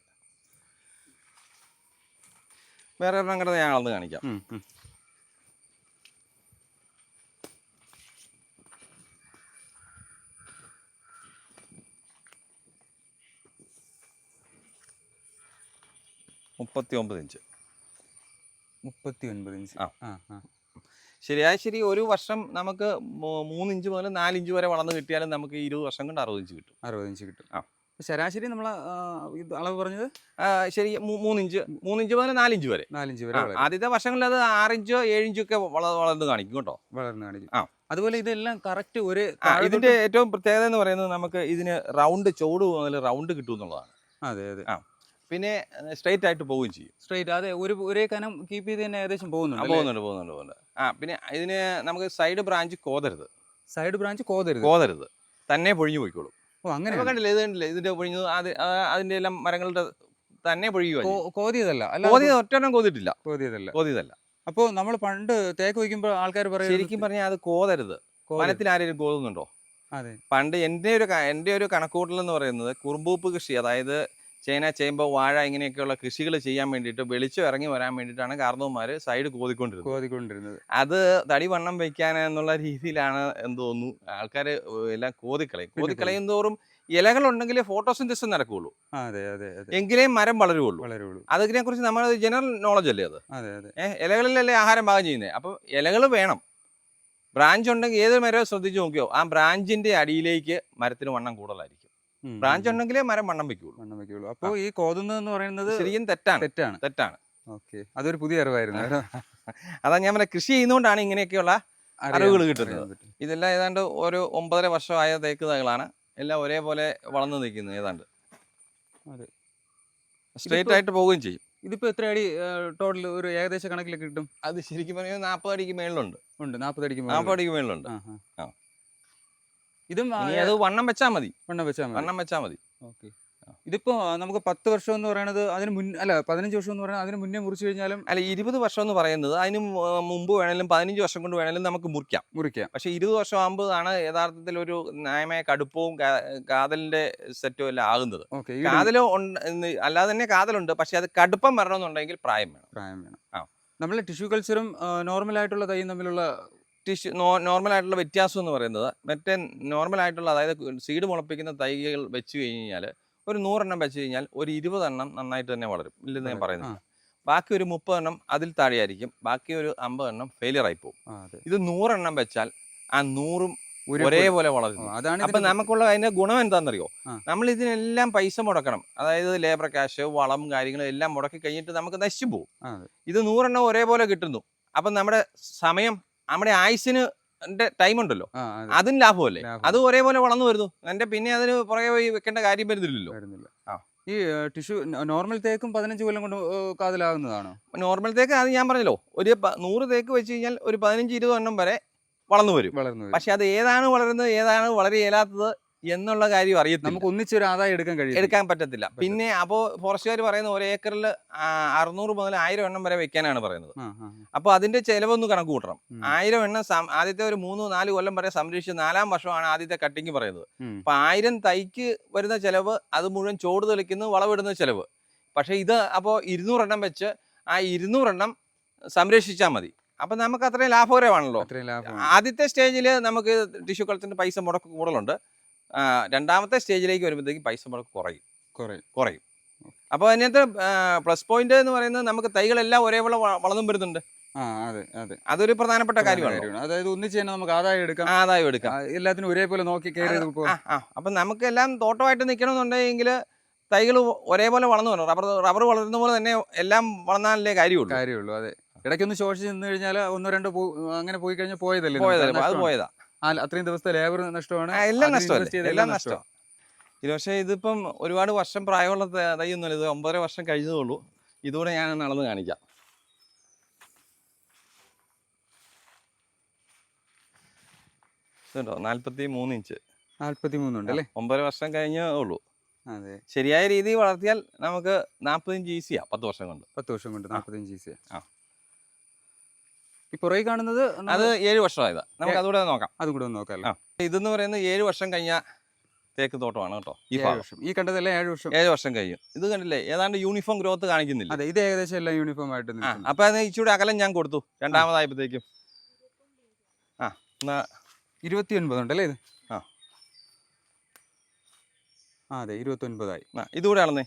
വേറെ ഒരെണ്ണം കിടന്ന് ഞാൻ അളന്ന് കാണിക്കാം. മുപ്പത്തി ഒമ്പത് ഇഞ്ച്. മുപ്പത്തി ഒൻപത് ഇഞ്ച് ആ. ശരിയായ ശരി ഒരു വർഷം നമുക്ക് മൂന്നിഞ്ച് മുതൽ നാലിഞ്ച് വരെ വളർന്ന് കിട്ടിയാലും നമുക്ക് ഇരുപത് വർഷം കൊണ്ട് അറുപത് ഇഞ്ച് കിട്ടും. അറുപത് ഇഞ്ച് കിട്ടും. ആ. ശരാശരി നമ്മൾ അളവ് പറഞ്ഞത് ശരി മൂന്നിഞ്ച് മൂന്നിഞ്ച് മുതൽ നാലിഞ്ച് വരെ. നാലിഞ്ച് വരെ. ആദ്യത്തെ വർഷങ്ങളിൽ അത് ആറിഞ്ചോ ഏഴിഞ്ചോ ഒക്കെ വള- വളർന്ന് കാണിക്കും കേട്ടോ. വളർന്ന് കാണിക്കും. ആ. അതുപോലെ ഇതെല്ലാം കറക്റ്റ് ഒരു ഇതിന്റെ ഏറ്റവും പ്രത്യേകത എന്ന് പറയുന്നത് നമുക്ക് ഇതിന് റൗണ്ട് ചോട് മുതൽ റൗണ്ട് കിട്ടും എന്നുള്ളതാണ്. അതെ അതെ. ആ. പിന്നെ സ്ട്രെയിറ്റ് ആയിട്ട് പോവുകയും ചെയ്യും. സ്ട്രൈറ്റ് അതെ ഒരു ഒരേ കനം കീപ്പ് ചെയ്ത് തന്നെ ഏകദേശം പോകുന്നുണ്ട് പോകുന്നുണ്ട് പോകുന്നുണ്ട് പോകുന്നുണ്ട്. ആ പിന്നെ ഇതിന് നമുക്ക് സൈഡ് ബ്രാഞ്ച് കോതരുത്. സൈഡ് ബ്രാഞ്ച് കോതരുത്. കോതരുത്. തന്നെ പൊഴിഞ്ഞു പോയിക്കോളും. ഓ അങ്ങനെ അപ്പൊ കണ്ടില്ലേ ഇത് കണ്ടില്ലേ ഇതിന്റെ പൊഴിഞ്ഞു അത് അതിന്റെ എല്ലാം മരങ്ങളുടെ തന്നെ പൊഴിയുക കോതിയതല്ല. അല്ല കോതി ഒറ്റെണ്ണം കോതിട്ടില്ല കോതിയതല്ല. കോതിയതല്ല. അപ്പോൾ നമ്മൾ പണ്ട് തേക്ക് വയ്ക്കുമ്പോൾ ആൾക്കാർ പറയും ശരിക്കും പറഞ്ഞാൽ അത് കോതരുത്. വനത്തിൽ ആരെങ്കിലും കോതുന്നുണ്ടോ? അതെ. പണ്ട് എന്റെ ഒരു എന്റെ എന്റെ ഒരു കണക്കൂട്ടൽ എന്ന് പറയുന്നത് കുറുമ്പൂപ്പ് കൃഷി അതായത് ചേന ചേമ്പ് വാഴ ഇങ്ങനെയൊക്കെയുള്ള കൃഷികൾ ചെയ്യാൻ വേണ്ടിയിട്ട് വെളിച്ചം ഇറങ്ങി വരാൻ വേണ്ടിയിട്ടാണ് കാർന്നവന്മാർ സൈഡ് കോതിക്കൊണ്ടിരുന്നത്. കോതിക്കൊണ്ടിരുന്നത്. അത് തടി വണ്ണം വെക്കാൻ എന്നുള്ള രീതിയിലാണ് എന്ന് തോന്നുന്നു. ആൾക്കാർ എല്ലാം കോതിക്കളയും. കോതിക്കളയും. തോറും ഇലകളുണ്ടെങ്കിൽ ഫോട്ടോസിന്തസിസ് നടക്കുകയുള്ളൂ അതെ അതെ എങ്കിലേ മരം വളരുകയുള്ളൂ. വളരുള്ളൂ അതിനെ കുറിച്ച് നമ്മൾ ജനറൽ നോളജ് അല്ലേ അത്? അതെ അതെ. ഇലകളിലല്ലേ ആഹാരം പാകം ചെയ്യുന്നത് അപ്പം ഇലകൾ വേണം. ബ്രാഞ്ച് ഉണ്ടെങ്കിൽ ഏത് മരവും ശ്രദ്ധിച്ച് നോക്കിയോ? ആ ബ്രാഞ്ചിന്റെ അടിയിലേക്ക് മരത്തിന് വണ്ണം കൂടുതലായിരിക്കും. ബ്രാഞ്ച്. ഉണ്ടെങ്കിലേ മരം വണ്ണം വെക്കുള്ളൂ. വണ്ണം വെക്കുള്ളൂ. അപ്പോൾ ഈ കോതുന്നത് എന്ന് പറയുന്നത് ശരിക്കും തെറ്റാണ്. തെറ്റാണ്. തെറ്റാണ്. ഓക്കെ. അതൊരു പുതിയ അറിവായിരുന്നു. അതാ ഞാൻ പറഞ്ഞ കൃഷി ചെയ്യുന്നതുകൊണ്ടാണ് ഇങ്ങനെയൊക്കെയുള്ള അറിവുകൾ കിട്ടുന്നത്. ഇതെല്ലാം ഏതാണ്ട് ഒരു ഒമ്പതര വർഷമായ തേക്ക് തകളാണ് എല്ലാം ഒരേപോലെ വളർന്നു നിൽക്കുന്നത് ഏതാണ്ട്. സ്ട്രേറ്റ് ആയിട്ട് പോവുകയും ചെയ്യും. ഇതിപ്പോ എത്ര അടി ടോട്ടൽ ഒരു ഏകദേശ കണക്കിലൊക്കെ കിട്ടും? അത് ശരിക്കും പറഞ്ഞാൽ നാൽപ്പത് അടിക്ക് മേളിലുണ്ട്. ഉണ്ട്. നാൽപ്പത് അടിക്ക് നാൽപ്പത്. അടിക്ക് മേളിലുണ്ട്. ആ. ഇതും അത് വണ്ണം വെച്ചാൽ മതി. വണ്ണം വെച്ചാൽ മതി. വണ്ണം വെച്ചാൽ മതി. ഓക്കെ. ഇതിപ്പോ നമുക്ക് പത്ത് വർഷം എന്ന് പറയുന്നത് അതിന് മുൻ അല്ല പതിനഞ്ച് വർഷം എന്ന് പറയുന്നത് അതിന് മുന്നേ മുറിച്ചു കഴിഞ്ഞാലും അല്ല ഇരുപത് വർഷം എന്ന് പറയുന്നത് അതിന് മുമ്പ് വേണേലും പതിനഞ്ച് വർഷം കൊണ്ട് വേണേലും നമുക്ക് മുറിക്കാം. മുറിക്കാം. പക്ഷെ ഇരുപത് വർഷം ആകുമ്പോഴാണ് യഥാർത്ഥത്തിൽ ഒരു ന്യായമായ കടുപ്പവും കാതലിന്റെ സെറ്റും എല്ലാം ആകുന്നത്. ഉണ്ട് അല്ലാതെ തന്നെ കാതലുണ്ട്. പക്ഷെ അത് കടുപ്പം വരണമെന്നുണ്ടെങ്കിൽ പ്രായം വേണം. പ്രായം വേണം. ആ. നമ്മളെ ടിഷ്യൂ കൾച്ചറും നോർമൽ ആയിട്ടുള്ള തൈയും തമ്മിലുള്ള ടിഷ്യൂ നോർമൽ ആയിട്ടുള്ള വ്യത്യാസം എന്ന് പറയുന്നത് മറ്റേ നോർമൽ ആയിട്ടുള്ള അതായത് സീഡ് മുളപ്പിക്കുന്ന തൈകൾ വെച്ച് കഴിഞ്ഞാൽ ഒരു നൂറെണ്ണം വെച്ച് കഴിഞ്ഞാൽ ഒരു ഇരുപതെണ്ണം നന്നായിട്ട് തന്നെ വളരും. ഇല്ലെന്ന് ഞാൻ പറയുന്നത് ബാക്കി ഒരു മുപ്പതെണ്ണം അതിൽ താഴെയായിരിക്കും. ബാക്കി ഒരു അമ്പതെണ്ണം ഫെയിലിയർ ആയി പോകും. ഇത് നൂറെണ്ണം വെച്ചാൽ ആ നൂറും ഒരേപോലെ- ഒരേപോലെ വളരും അതാണ് അപ്പൊ നമുക്കുള്ള അതിന്റെ ഗുണം എന്താണെന്നറിയോ. നമ്മൾ ഇതിനെല്ലാം പൈസ മുടക്കണം. അതായത് ലേബർ ക്യാഷ് വളം കാര്യങ്ങളും എല്ലാം മുടക്കി കഴിഞ്ഞിട്ട് നമുക്ക് നശിച്ചു പോകും. ഇത് നൂറെണ്ണം ഒരേപോലെ കിട്ടുന്നു. അപ്പൊ നമ്മുടെ സമയം നമ്മുടെ ആയുസിന് ടൈം ഉണ്ടല്ലോ. അതിന് അതെ. അതും ലാഭമല്ലേ? അത് ഒരേപോലെ വളർന്നു വരുന്നു. എന്റെ പിന്നെ അതിന് പുറകെ പോയി വെക്കേണ്ട കാര്യം വരുന്നില്ലല്ലോ. ഈ ടിഷ്യൂ നോർമൽ തേക്കും പതിനഞ്ച് കൊല്ലം കൊണ്ട് കാതിലാകുന്നതാണ്? നോർമൽ തേക്ക് അത് ഞാൻ പറഞ്ഞല്ലോ. ഒരു നൂറ് തേക്ക് വെച്ച് കഴിഞ്ഞാൽ ഒരു പതിനഞ്ച് ഇരുപത് എണ്ണം വരെ വളർന്നു വരും. പക്ഷെ അത് ഏതാണ് വളരുന്നത്? ഏതാണ് വളരെ ഇയലാത്തത് എന്നുള്ള കാര്യം അറിയത്തില്ല. നമുക്ക് ഒന്നിച്ചൊരു ആദായം എടുക്കാൻ കഴിയും എടുക്കാൻ പറ്റത്തില്ല. പിന്നെ അപ്പോ ഫോറസ്റ്റുകാർ പറയുന്ന ഒരു ഏക്കറിൽ അറുന്നൂറ് മുതൽ ആയിരം എണ്ണം വരെ വെക്കാനാണ് പറയുന്നത്. അപ്പോൾ അതിന്റെ ചെലവൊന്ന് കണക്ക് കൂട്ടണം. ആയിരം എണ്ണം ആദ്യത്തെ ഒരു മൂന്ന് നാല് കൊല്ലം വരെ സംരക്ഷിച്ച് നാലാം വർഷമാണ് ആദ്യത്തെ കട്ടിങ് പറയുന്നത്. അപ്പൊ ആയിരം തൈക്ക് വരുന്ന ചെലവ് അത് മുഴുവൻ ചോട് തെളിക്കുന്നു വളവിടുന്ന ചെലവ്. പക്ഷേ ഇത് അപ്പോൾ ഇരുന്നൂറെണ്ണം വെച്ച് ആ ഇരുന്നൂറെണ്ണം സംരക്ഷിച്ചാൽ മതി. അപ്പം നമുക്ക് അത്രയും ലാഭകരമാണല്ലോ. ആദ്യത്തെ സ്റ്റേജിൽ നമുക്ക് ടിഷ്യൂ കൾച്ചറിന്റെ പൈസ മുടക്ക് കൂടുതലുണ്ട്. രണ്ടാമത്തെ സ്റ്റേജിലേക്ക് വരുമ്പോഴത്തേക്കും പൈസ മുടക്ക് കുറയും. കുറയും. കുറയും. അപ്പോൾ അതിനകത്ത് പ്ലസ് പോയിന്റ് എന്ന് പറയുന്നത് നമുക്ക് തൈകളെല്ലാം ഒരേപോലെ വളർന്നും വരുന്നുണ്ട്. ആ അതെ അതെ. അതൊരു പ്രധാനപ്പെട്ട കാര്യമാണ്. അതായത് ഒന്നിച്ച് തന്നെ നമുക്ക് ആദായം എടുക്കാം. ആദായം എടുക്കാം. എല്ലാത്തിനും ഒരേപോലെ നോക്കി കയറി അപ്പം നമുക്ക് എല്ലാം തോട്ടമായിട്ട് നിൽക്കണമെന്നുണ്ടെങ്കിൽ തൈകൾ ഒരേപോലെ വളർന്നു വരണം. റബ്ബർ റബ്ബർ വളരുന്ന പോലെ തന്നെ എല്ലാം വളർന്നാലല്ലേ കാര്യമുള്ളൂ. കാര്യമുള്ളൂ അതെ. ഇടയ്ക്കൊന്ന് ശോഷിച്ച് നിന്ന് കഴിഞ്ഞാൽ ഒന്നോ രണ്ടോ അങ്ങനെ പോയി കഴിഞ്ഞാൽ പോയതല്ലേ പോയതല്ലേ? അത് പോയതാ. അത്രയും ദിവസത്തെ ലേബർ നഷ്ടമാണ്. എല്ലാം നഷ്ടമല്ലേ? എല്ലാം നഷ്ടമാ. നഷ്ടമാണ് ഇത് പക്ഷേ ഇതിപ്പം ഒരുപാട് വർഷം പ്രായമുള്ള തൈയൊന്നുമല്ല ഇത് ഒമ്പതര വർഷം കഴിഞ്ഞതുള്ളൂ. ഇതുകൂടെ ഞാൻ നടന്ന് കാണിക്കാം. ഇതുണ്ടോ? നാൽപ്പത്തി മൂന്ന് ഇഞ്ച് മൂന്നുണ്ട് അല്ലേ? ഒമ്പതര വർഷം കഴിഞ്ഞേ ഉള്ളൂ. അതെ. ശരിയായ രീതിയിൽ വളർത്തിയാൽ നമുക്ക് നാൽപ്പത് ഇഞ്ച് ഈസിയാ പത്ത് വർഷം കൊണ്ട്. പത്ത് വർഷം കൊണ്ട് നാൽപ്പത്തഞ്ച് ഈസിയാ. ആ. പുറകെ കാണുന്നത് അത് ഏഴ് വർഷമായതാ. നമുക്ക് അതുകൂടെ നോക്കാം. അതുകൂടെ നോക്കാം. ഇതെന്ന് പറയുന്നത് ഏഴ് വർഷം കഴിഞ്ഞ തേക്ക് തോട്ടമാണ് കേട്ടോ ഈ വർഷം. ഈ കണ്ടതല്ലേ ഏഴ് വർഷം. ഏഴ് വർഷം കഴിഞ്ഞു. ഇത് കണ്ടില്ലേ? ഏതാണ്ട് യൂണിഫോം ഗ്രോത്ത് കാണിക്കുന്നില്ല. അതെ ഇത് ഏകദേശം എല്ലാം യൂണിഫോം ആയിട്ട്. അപ്പൊ അത് ഇച്ചിരി അകലം ഞാൻ കൊടുത്തു. രണ്ടാമതായപ്പോഴത്തേക്കും. ആ എന്നാ ഇരുപത്തി അല്ലേ ഇത്? ആ. അതെ ഇരുപത്തി ഒൻപതായി ഇതുകൂടെ ആണെന്നേ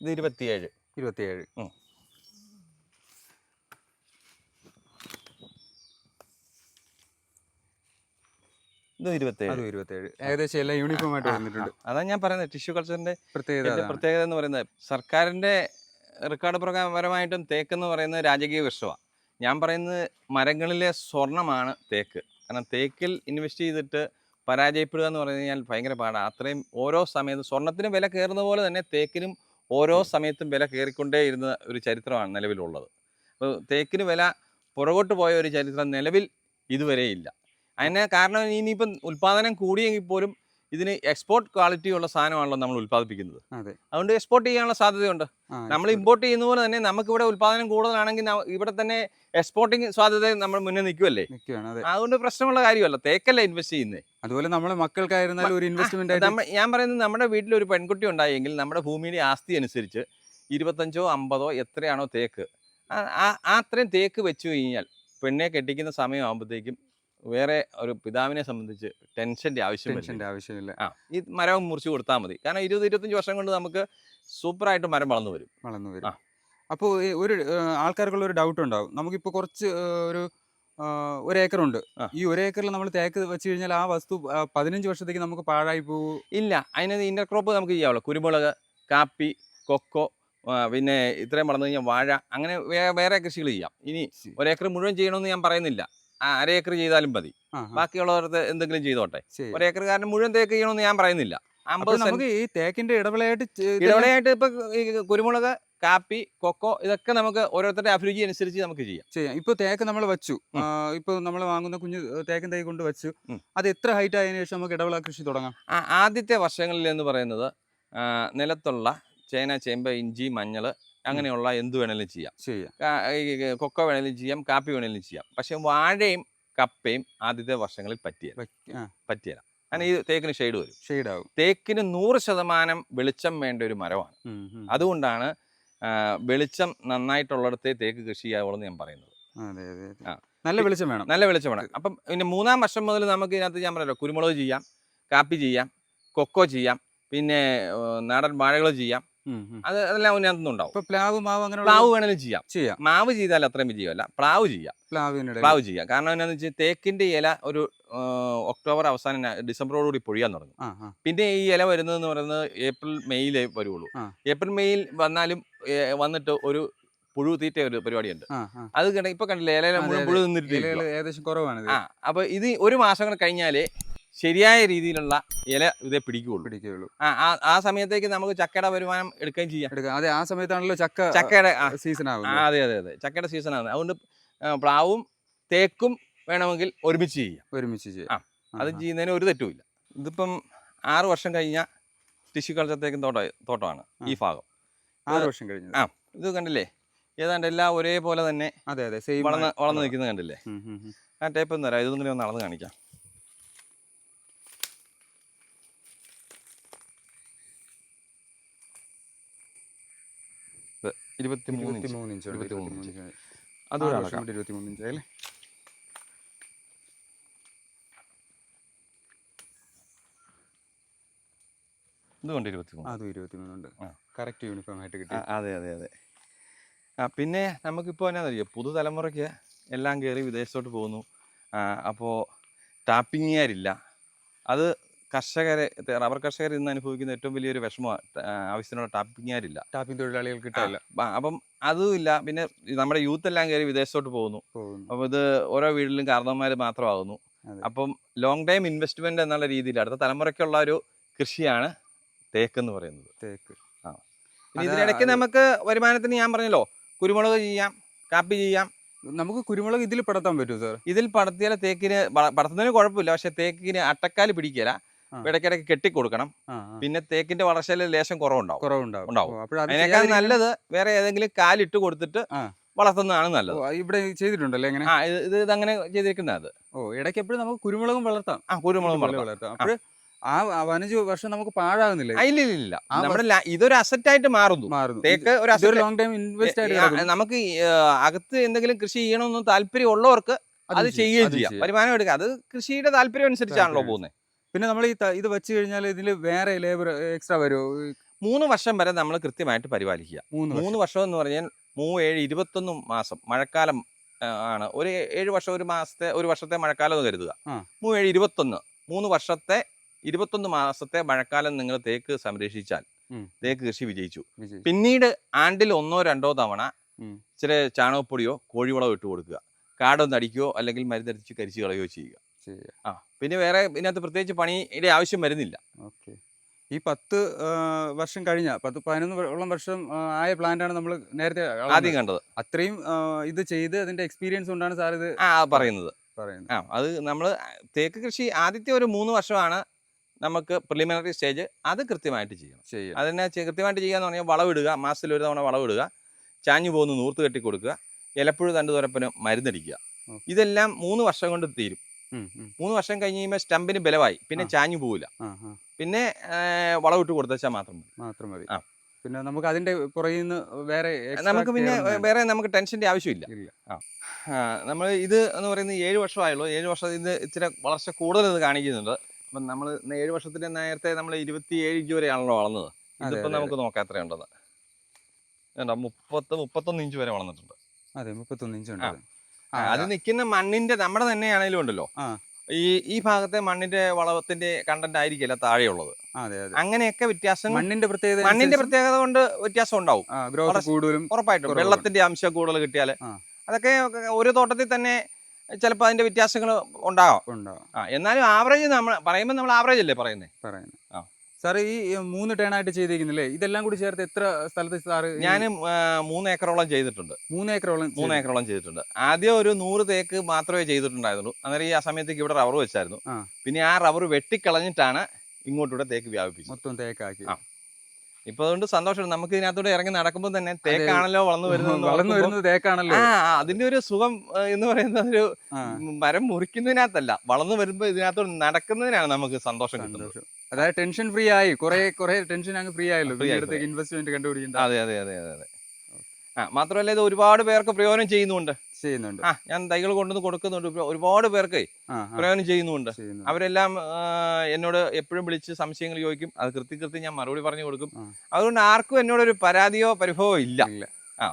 ഇത് ഇരുപത്തിയേഴ്. ഇരുപത്തിയേഴ്. ഇതും ഏകദേശം എല്ലാം യൂണിഫോം ആയിട്ട് വന്നിട്ടുണ്ട്. അതാണ് അതാ ഞാൻ പറയുന്നത് ടിഷ്യൂ കൾച്ചറിന്റെ പ്രത്യേകത പ്രത്യേകത എന്ന് പറയുന്നത് സർക്കാരിന്റെ റെക്കോർഡ് പ്രകാരപരമായിട്ടും തേക്ക് എന്ന് പറയുന്നത് രാജകീയ വൃക്ഷമാണ് ഞാൻ പറയുന്നത് മരങ്ങളിലെ സ്വർണമാണ് തേക്ക്. കാരണം തേക്കിൽ ഇൻവെസ്റ്റ് ചെയ്തിട്ട് പരാജയപ്പെടുക എന്ന് പറഞ്ഞു കഴിഞ്ഞാൽ ഭയങ്കര പാടാണ് അത്രയും ഓരോ സമയത്തും സ്വർണത്തിന് വില കയറുന്ന പോലെ തന്നെ തേക്കിനും ഓരോ സമയത്തും വില കയറിക്കൊണ്ടേ ഇരുന്ന ഒരു ചരിത്രമാണ് നിലവിലുള്ളത്. അപ്പോൾ തേക്കിന് വില പുറകോട്ട് പോയ ഒരു ചരിത്രം നിലവിൽ ഇതുവരെയില്ല. അതിന് കാരണം ഇനിയിപ്പം ഉൽപ്പാദനം കൂടിയെങ്കിൽ പോലും ഇതിന് എക്സ്പോർട്ട് ക്വാളിറ്റി ഉള്ള സാധനമാണല്ലോ നമ്മൾ ഉൽപ്പാദിപ്പിക്കുന്നത്. അതെ. അതുകൊണ്ട് എക്സ്പോർട്ട് ചെയ്യാനുള്ള സാധ്യതയുണ്ട്. നമ്മൾ ഇമ്പോർട്ട് ചെയ്യുന്ന പോലെ തന്നെ നമുക്ക് ഇവിടെ ഉൽപാദനം കൂടുതലാണെങ്കിൽ ഇവിടെ തന്നെ എക്സ്പോർട്ടിങ് സാധ്യത നമ്മൾ മുന്നേ നിൽക്കുമല്ലേ അതുകൊണ്ട് പ്രശ്നമുള്ള കാര്യമല്ല തേക്കല്ല ഇൻവെസ്റ്റ് ചെയ്യുന്നത് അതുപോലെ നമ്മുടെ മക്കൾക്കായിരുന്നാലും ഒരു ഇൻവെസ്റ്റ്മെന്റ് ഞാൻ പറയുന്നത് നമ്മുടെ വീട്ടിൽ ഒരു പെൺകുട്ടി ഉണ്ടായെങ്കിൽ നമ്മുടെ ഭൂമിയുടെ ആസ്തി അനുസരിച്ച് ഇരുപത്തഞ്ചോ അമ്പതോ എത്രയാണോ തേക്ക് ആ അത്രയും തേക്ക് വെച്ചു കഴിഞ്ഞാൽ പെണ്ണെ കെട്ടിക്കുന്ന സമയമാകുമ്പോഴത്തേക്കും വേറെ ഒരു പിതാവിനെ സംബന്ധിച്ച് ടെൻഷന്റെ ആവശ്യം ടെൻഷന്റെ. ആവശ്യമില്ല. ആ ഈ മരം മുറിച്ച് കൊടുത്താൽ മതി. കാരണം ഇരുപത് ഇരുപത്തഞ്ച് വർഷം കൊണ്ട് നമുക്ക് സൂപ്പറായിട്ട് മരം വളർന്നു വരും. വളർന്നു ആ. വരും അപ്പോൾ ഒരു ആൾക്കാർക്കുള്ള ഒരു ഡൗട്ട് ഉണ്ടാവും. നമുക്കിപ്പോൾ കുറച്ച് ഒരു ആ, ഒരു ഏക്കറുണ്ട് ആ. ഈ ഒരു ഏക്കറിൽ നമ്മൾ തേക്ക് വെച്ച് കഴിഞ്ഞാൽ ആ വസ്തു ആ, പതിനഞ്ച് വർഷത്തേക്ക് നമുക്ക് പാഴായി പോകും ഇല്ല. അതിന് ഇന്റർ ക്രോപ്പ് നമുക്ക് ചെയ്യാവുള്ളൂ കുരുമുളക് കാപ്പി കൊക്കോ ആ, പിന്നെ ഇത്രയും വളർന്നു കഴിഞ്ഞാൽ വാഴ അങ്ങനെ വേ- വേറെ കൃഷികൾ ചെയ്യാം. ഇനി ഒരേക്കർ മുഴുവൻ ചെയ്യണമെന്ന് ഞാൻ പറയുന്നില്ല. ആ, അര ഏക്കർ ചെയ്താലും മതി. ബാക്കിയുള്ളവർക്ക് എന്തെങ്കിലും ചെയ്തോട്ടെ. ഒരേക്കർകാരന് മുഴുവൻ തേക്ക് ചെയ്യണമെന്ന് ഞാൻ പറയുന്നില്ല. അമ്പത് നമുക്ക് ഈ തേക്കിന്റെ ഇടവിളയായിട്ട് ഇടവേളയായിട്ട് ഇപ്പൊ ഈ കുരുമുളക് കാപ്പി കൊക്കോ ഇതൊക്കെ നമുക്ക് ഓരോരുത്തരുടെ അഭിരുചി അനുസരിച്ച് നമുക്ക് ചെയ്യാം. ചെയ്യാം. ഇപ്പൊ തേക്ക് നമ്മൾ വെച്ചു. ഇപ്പൊ നമ്മൾ വാങ്ങുന്ന കുഞ്ഞു തേക്കൻ തൈ കൊണ്ട് വെച്ചു. അത് എത്ര ഹൈറ്റ് ആയതിനു ശേഷം നമുക്ക് ഇടവിള കൃഷി തുടങ്ങാം? ആ, ആദ്യത്തെ വർഷങ്ങളിൽ എന്ന് പറയുന്നത് നിലത്തുള്ള ചേന ചേമ്പ് ഇഞ്ചി മഞ്ഞൾ അങ്ങനെയുള്ള എന്ത് വേണേലും ചെയ്യാം. ചെയ്യാം. കാ- ഈ വേണേലും ചെയ്യാം കാപ്പി വേണേലും ചെയ്യാം. പക്ഷെ വാഴയും കപ്പയും ആദ്യത്തെ വർഷങ്ങളിൽ പറ്റിയ പറ്റിയല്ല അങ്ങനെ ഈ തേക്കിന് ഷെയ്ഡ് വരും. ഷെയ്ഡ് ആവും. തേക്കിന് നൂറ് ശതമാനം വെളിച്ചം വേണ്ട ഒരു മരമാണ്. അതുകൊണ്ടാണ് വെളിച്ചം നന്നായിട്ടുള്ളിടത്തെ തേക്ക് കൃഷി ചെയ്യാവുള്ളൂ ഞാൻ പറയുന്നത്. നല്ല വെളിച്ചം വേണം. നല്ല വെളിച്ചം വേണം. അപ്പം പിന്നെ മൂന്നാം വർഷം മുതൽ നമുക്ക് ഇതിനകത്ത് ഞാൻ പറയാലോ കുരുമുളക് ചെയ്യാം കാപ്പി ചെയ്യാം കൊക്കോ ചെയ്യാം പിന്നെ നാടൻ വാഴകൾ ചെയ്യാം. അത് അതെല്ലാം അതിനകത്തുനിന്നുണ്ടാവും പ്ലാവ് മാവ് അങ്ങനെ പ്ലാവ് വേണമെങ്കിലും ചെയ്യാം. ചെയ്യാം. മാവ് ചെയ്താൽ അത്രയും വിജയമല്ല പ്ലാവ് ചെയ്യാം. പ്ലാവ് പ്ലാവ് ചെയ്യാം. കാരണം എന്നാന്ന് വെച്ചാൽ തേക്കിന്റെ ഇല ഒരു ഒക്ടോബർ അവസാനം ഡിസംബറോടുകൂടി പൊഴിയാൻ തുടങ്ങും. പിന്നെ ഈ ഇല വരുന്നതെന്ന് പറയുന്നത് ഏപ്രിൽ മെയ്യിലേ വരുള്ളൂ ഏപ്രിൽ മെയ്യിൽ വന്നാലും വന്നിട്ട് ഒരു പുഴു തീറ്റ ഒരു പരിപാടിയുണ്ട്. അത് കണ്ട ഇപ്പൊ കണ്ടില്ലേ മുഴുവൻ അതെ. പുഴു നിന്നിട്ട് ഏകദേശം കുറവാണ് അപ്പൊ ഇത് ഒരു മാസം കഴിഞ്ഞാലേ ശരിയായ രീതിയിലുള്ള ഇല ഇതേ പിടിക്കുകയുള്ളൂ. പിടിക്കുകയുള്ളൂ. ആ ആ- സമയത്തേക്ക് നമുക്ക് ചക്കയുടെ വരുമാനം എടുക്കുകയും ചെയ്യാം. എടുക്കാം. അതെ ആ സമയത്താണല്ലോ ചക്ക ചക്കയുടെ സീസൺ ആ, ആവുന്നത്. അതെ അതെ അതെ. ചക്കയുടെ സീസൺ സീസണാണ് അതുകൊണ്ട് പ്ലാവും തേക്കും വേണമെങ്കിൽ ഒരുമിച്ച് ചെയ്യാം. ഒരുമിച്ച് ചെയ്യാം. ആ, അത് ചെയ്യുന്നതിന് ഒരു തെറ്റുമില്ല ഇതിപ്പം ആറ് വർഷം കഴിഞ്ഞ ടിഷ്യൂ കൾച്ചറത്തേക്കും തോട്ട തോട്ടമാണ് ഈ ഭാഗം. ആറ് വർഷം കഴിഞ്ഞു. ആ. ഇത് കണ്ടില്ലേ? ഏതാണ്ട് എല്ലാം ഒരേപോലെ തന്നെ അതെ അതെ സെയിം വളർന്ന് വളർന്ന് നിൽക്കുന്നത് കണ്ടില്ലേ? ആ ടേപ്പ് ഒന്നും തരാം. ഇതൊന്നും ഒന്ന് അളന്ന് കാണിക്കാം. ഇത് ഇരുപത്തിമൂന്ന് ഇഞ്ച്. ഇരുപത്തിമൂന്ന് ഇഞ്ച് ഇരുപത്തിമൂന്ന് ഇരുപത്തിമൂന്ന് ഇഞ്ച്. ഇഞ്ച്. അതുകൂടെ ആറ് കൊണ്ട് ഇരുപത്തിമൂന്ന് ഇഞ്ച് അല്ലേ? ഇതുകൊണ്ട് ഇരുപത്തിമൂന്ന്. അതും ഇരുപത്തിമൂന്നുണ്ട് ആ. കറക്റ്റ് യൂണിഫോം ആയിട്ട് കിട്ടി. ആ, അതെ അതെ അതെ. ആ പിന്നെ നമുക്കിപ്പോൾ എന്നാ പുതുതലമുറയ്ക്ക് എല്ലാം കയറി വിദേശത്തോട്ട് പോകുന്നു. അപ്പോൾ ടാപ്പിങ്ങുകാരില്ല അത് കർഷകരെ റബ്ബർ കർഷകർ ഇന്ന് അനുഭവിക്കുന്ന ഏറ്റവും വലിയൊരു വിഷമമാണ് ആവശ്യത്തിനുള്ള ടാപ്പിങ്ങാരില്ല ടാപ്പിംഗ് തൊഴിലാളികൾ കിട്ടാനില്ല അപ്പം അതുമില്ല ഇല്ല. പിന്നെ നമ്മുടെ യൂത്ത് എല്ലാം കയറി വിദേശത്തോട്ട് പോകുന്നു. അപ്പം ഇത് ഓരോ വീട്ടിലും കാരണവന്മാർ മാത്രമാകുന്നു. അപ്പം ലോങ് ടൈം ഇൻവെസ്റ്റ്മെന്റ് എന്നുള്ള രീതിയിൽ അടുത്ത തലമുറയ്ക്കുള്ള ഒരു കൃഷിയാണ് തേക്ക് എന്ന് പറയുന്നത്. തേക്ക്. പിന്നെ അതാ ഇതിനിടയ്ക്ക് നമുക്ക് വരുമാനത്തിന് ഞാൻ പറഞ്ഞല്ലോ കുരുമുളക് ചെയ്യാം കാപ്പി ചെയ്യാം. നമുക്ക് കുരുമുളക് ഇതിൽ പടർത്താൻ പറ്റുമോ സാർ? ഇതിൽ പടത്തിയാൽ തേക്കിന് പടർത്തുന്നതിന് കുഴപ്പമില്ല. പക്ഷെ തേക്കിന് അട്ടക്കാൽ പിടിക്കില്ല ആ. ഇടയ്ക്കിടയ്ക്ക് കെട്ടിക്കൊടുക്കണം. പിന്നെ തേക്കിന്റെ വളർച്ചയിൽ ലേശം കുറവുണ്ടാവും. കുറവുണ്ടാവും. അതിനേക്കാൾ നല്ലത് വേറെ ഏതെങ്കിലും കാലിട്ട് കൊടുത്തിട്ട് വളർത്തുന്നതാണ് നല്ലത്. ഇവിടെ ചെയ്തിട്ടുണ്ടല്ലേ എങ്ങനെ ആ ഇത് ഇത് ഇതങ്ങനെ ചെയ്തിരിക്കുന്നത് അത്. ഓ ഇടയ്ക്ക് എപ്പോഴും നമുക്ക് കുരുമുളകും വളർത്താം. ആ കുരുമുളകും വളർത്താം. അപ്പോൾ ആ. പതിനഞ്ച് വർഷം നമുക്ക് പാഴാകുന്നില്ല അതിലില്ല ഇല്ല ഇല്ല നമ്മുടെ ഇതൊരു അസറ്റ് ആയിട്ട് മാറുന്നു. തേക്ക് ഒരു ലോങ് ടൈം ഇൻവെസ്റ്റ് ആയിട്ട് നമുക്ക് അകത്ത് എന്തെങ്കിലും കൃഷി ചെയ്യണമെന്ന് താല്പര്യം ഉള്ളവർക്ക് അത് ചെയ്യുകയും ചെയ്യാം. വരുമാനം എടുക്കുക. അത് കൃഷിയുടെ താല്പര്യം അനുസരിച്ചാണല്ലോ പോകുന്നത്. പിന്നെ നമ്മൾ ഈ ഇത് വെച്ച് കഴിഞ്ഞാൽ ഇതിൽ വേറെ ലേബർ എക്സ്ട്രാ വരുമോ മൂന്ന് വർഷം വരെ നമ്മൾ കൃത്യമായിട്ട് പരിപാലിക്കുക മൂന്ന് വർഷം. മൂന്ന് വർഷം എന്ന് പറഞ്ഞാൽ മൂ ഏഴ് ഇരുപത്തൊന്ന് മാസം മഴക്കാലം ആണ് ഒരു ഏഴ് വർഷം ഒരു മാസത്തെ ഒരു വർഷത്തെ മഴക്കാലം എന്ന് കരുതുക മൂ മൂന്ന് ഏഴ് ഇരുപത്തൊന്ന് മൂന്ന് വർഷത്തെ ഇരുപത്തൊന്ന് മാസത്തെ മഴക്കാലം നിങ്ങൾ തേക്ക് സംരക്ഷിച്ചാൽ. തേക്ക് കൃഷി വിജയിച്ചു. പിന്നീട് ആണ്ടിൽ ഒന്നോ രണ്ടോ തവണ. ഇച്ചിരി ചാണകപ്പൊടിയോ കോഴിവളമോ ഇട്ട് കൊടുക്കുക കാടൊന്ന് അടിക്കുകയോ അല്ലെങ്കിൽ മരുന്നടിച്ച് കരിച്ചു കളയുകയോ ചെയ്യുക. ആ പിന്നെ വേറെ ഇതിനകത്ത് പ്രത്യേകിച്ച് പണിയുടെ ആവശ്യം വരുന്നില്ല. ഓക്കെ. ഈ പത്ത് വർഷം കഴിഞ്ഞ പത്ത് പതിനൊന്നോളം വർഷം ആയ പ്ലാന്റാണ് ആണ് നമ്മൾ നേരത്തെ ആദ്യം കണ്ടത്. അത്രയും ഇത് ചെയ്ത് അതിന്റെ എക്സ്പീരിയൻസ് കൊണ്ടാണ് സാർ ഇത് ആ പറയുന്നത്. പറയുന്നത്. ആ അത് നമ്മൾ തേക്ക് കൃഷി ആദ്യത്തെ ഒരു മൂന്ന് വർഷമാണ് നമുക്ക് പ്രിലിമിനറി സ്റ്റേജ് അത് കൃത്യമായിട്ട് ചെയ്യണം. ചെയ്യും അതിനെ കൃത്യമായിട്ട് ചെയ്യുക എന്ന് പറഞ്ഞാൽ വളവിടുക മാസത്തിൽ ഒരു തവണ വളവിടുക ചാഞ്ഞു പോകുന്ന നൂർത്ത് കെട്ടി കൊടുക്കുക ഇലപ്പുഴ തണ്ട് തുരപ്പന് മരുന്നടിക്കുക. ഇതെല്ലാം മൂന്ന് വർഷം കൊണ്ട് തീരും. മൂന്ന് വർഷം കഴിഞ്ഞ് കഴിയുമ്പോൾ സ്റ്റമ്പിന് ബലമായി. പിന്നെ ചാഞ്ഞു പോവില്ല. പിന്നെ വളവിട്ട് കൊടുത്താൽ മാത്രം മതി. മാത്രം മതി. പിന്നെ നമുക്ക് അതിന്റെ പുറകിൽ നിന്ന് വേറെ നമുക്ക് പിന്നെ. വേറെ നമുക്ക് ടെൻഷന്റെ ആവശ്യമില്ല. ഇല്ല. നമ്മൾ ഇത് എന്ന് പറയുന്നത് ഏഴ് വർഷമായുള്ളൂ. ഏഴ് വർഷം ഇത് ഇച്ചിരി വളർച്ച കൂടുതൽ ഇത് കാണിക്കുന്നുണ്ട്. അപ്പം നമ്മൾ ഏഴ് വർഷത്തിന്റെ നേരത്തെ നമ്മൾ ഇരുപത്തി ഏഴ് ഇഞ്ച് വരെയാണല്ലോ വളർന്നത്. ഇതിപ്പോൾ നമുക്ക് നോക്കാം എത്രയുണ്ടെന്ന് മുപ്പത്ത് മുപ്പത്തൊന്ന് ഇഞ്ച് വരെ വളർന്നിട്ടുണ്ട്. അതെ മുപ്പത്തൊന്ന് ഇഞ്ച് ഉണ്ട്. അത്. നിൽക്കുന്ന മണ്ണിന്റെ നമ്മുടെ തന്നെയാണെങ്കിലും ഉണ്ടല്ലോ. ഈ ഈ ഭാഗത്തെ മണ്ണിന്റെ വളവത്തിന്റെ കണ്ടന്റ് ആയിരിക്കില്ല താഴെയുള്ളത്. അങ്ങനെയൊക്കെ വ്യത്യാസം മണ്ണിന്റെ പ്രത്യേകത മണ്ണിന്റെ പ്രത്യേകത കൊണ്ട് വ്യത്യാസം ഉണ്ടാവും. കൂടുതലും ഉറപ്പായിട്ടും. വെള്ളത്തിന്റെ അംശം കൂടുതൽ കിട്ടിയാൽ അതൊക്കെ ഒരു തോട്ടത്തിൽ തന്നെ ചിലപ്പോൾ അതിന്റെ വ്യത്യാസങ്ങൾ ഉണ്ടാകാം എന്നാലും ആവറേജ് നമ്മൾ പറയുമ്പോൾ നമ്മൾ ആവറേജ് അല്ലേ പറയുന്നത് പറയുന്നത് ആ. സാർ ഈ മൂന്ന് ടേൺ ആയിട്ട് ചെയ്തിരിക്കുന്നില്ലേ? ഇതെല്ലാം കൂടി ചേർത്ത് എത്ര സ്ഥലത്ത് സാറ് ഞാൻ മൂന്ന് ഏക്കറോളം ചെയ്തിട്ടുണ്ട്. മൂന്ന് ഏക്കറോളം മൂന്ന് ഏക്കറോളം ചെയ്തിട്ടുണ്ട്. ആദ്യം ഒരു നൂറ് തേക്ക് മാത്രമേ ചെയ്തിട്ടുണ്ടായിരുന്നുള്ളൂ. അന്നേരം ഈ ആ സമയത്തേക്ക് ഇവിടെ റബ്ബർ വെച്ചായിരുന്നു. പിന്നെ ആ റബ്ബർ വെട്ടിക്കളഞ്ഞിട്ടാണ് ഇങ്ങോട്ടൂടെ തേക്ക് വ്യാപിപ്പിച്ചത്. മൊത്തം തേക്കാക്കി. ഇപ്പൊ അതുകൊണ്ട് സന്തോഷമുണ്ട്. നമുക്ക് ഇതിനകത്തൂടെ ഇറങ്ങി നടക്കുമ്പോൾ തന്നെ തേക്കാണല്ലോ വളർന്നു വരുന്നത് വളർന്നു വരുന്നത് തേക്കാണല്ലോ. ആ അതിന്റെ ഒരു സുഖം എന്ന് പറയുന്നത് ഒരു മരം മുറിക്കുന്നതിനകത്തല്ല. വളർന്നു വരുമ്പോൾ ഇതിനകത്തോട് നടക്കുന്നതിനാണ് നമുക്ക് സന്തോഷം കിട്ടുന്നത്. അതായത് ടെൻഷൻ ഫ്രീ ആയി. കുറെ കുറെ ടെൻഷൻ അങ്ങ് ഫ്രീ ആയല്ലോ. അടുത്തേക്ക് ഇൻവെസ്റ്റ്മെന്റ് കണ്ടുപിടിക്കുന്നത് അതെ അതെ അതെ അതെ അതെ. ആ മാത്രമല്ല ഇത് ഒരുപാട് പേർക്ക് പ്രയോജനം ചെയ്യുന്നുണ്ട്. ചെയ്യുന്നുണ്ട്. ആ ഞാൻ തൈകൾ കൊണ്ടുവന്ന് കൊടുക്കുന്നുണ്ട്. ഒരുപാട് പേർക്ക് പ്രയോജനം ചെയ്യുന്നുണ്ട്. അവരെല്ലാം എന്നോട് എപ്പോഴും വിളിച്ച് സംശയങ്ങൾ ചോദിക്കും. അത് കൃത്യ കൃത്യം ഞാൻ മറുപടി പറഞ്ഞു കൊടുക്കും. അതുകൊണ്ട് ആർക്കും എന്നോട് ഒരു പരാതിയോ പരിഭവോ ഇല്ല. ഇല്ല. ആ.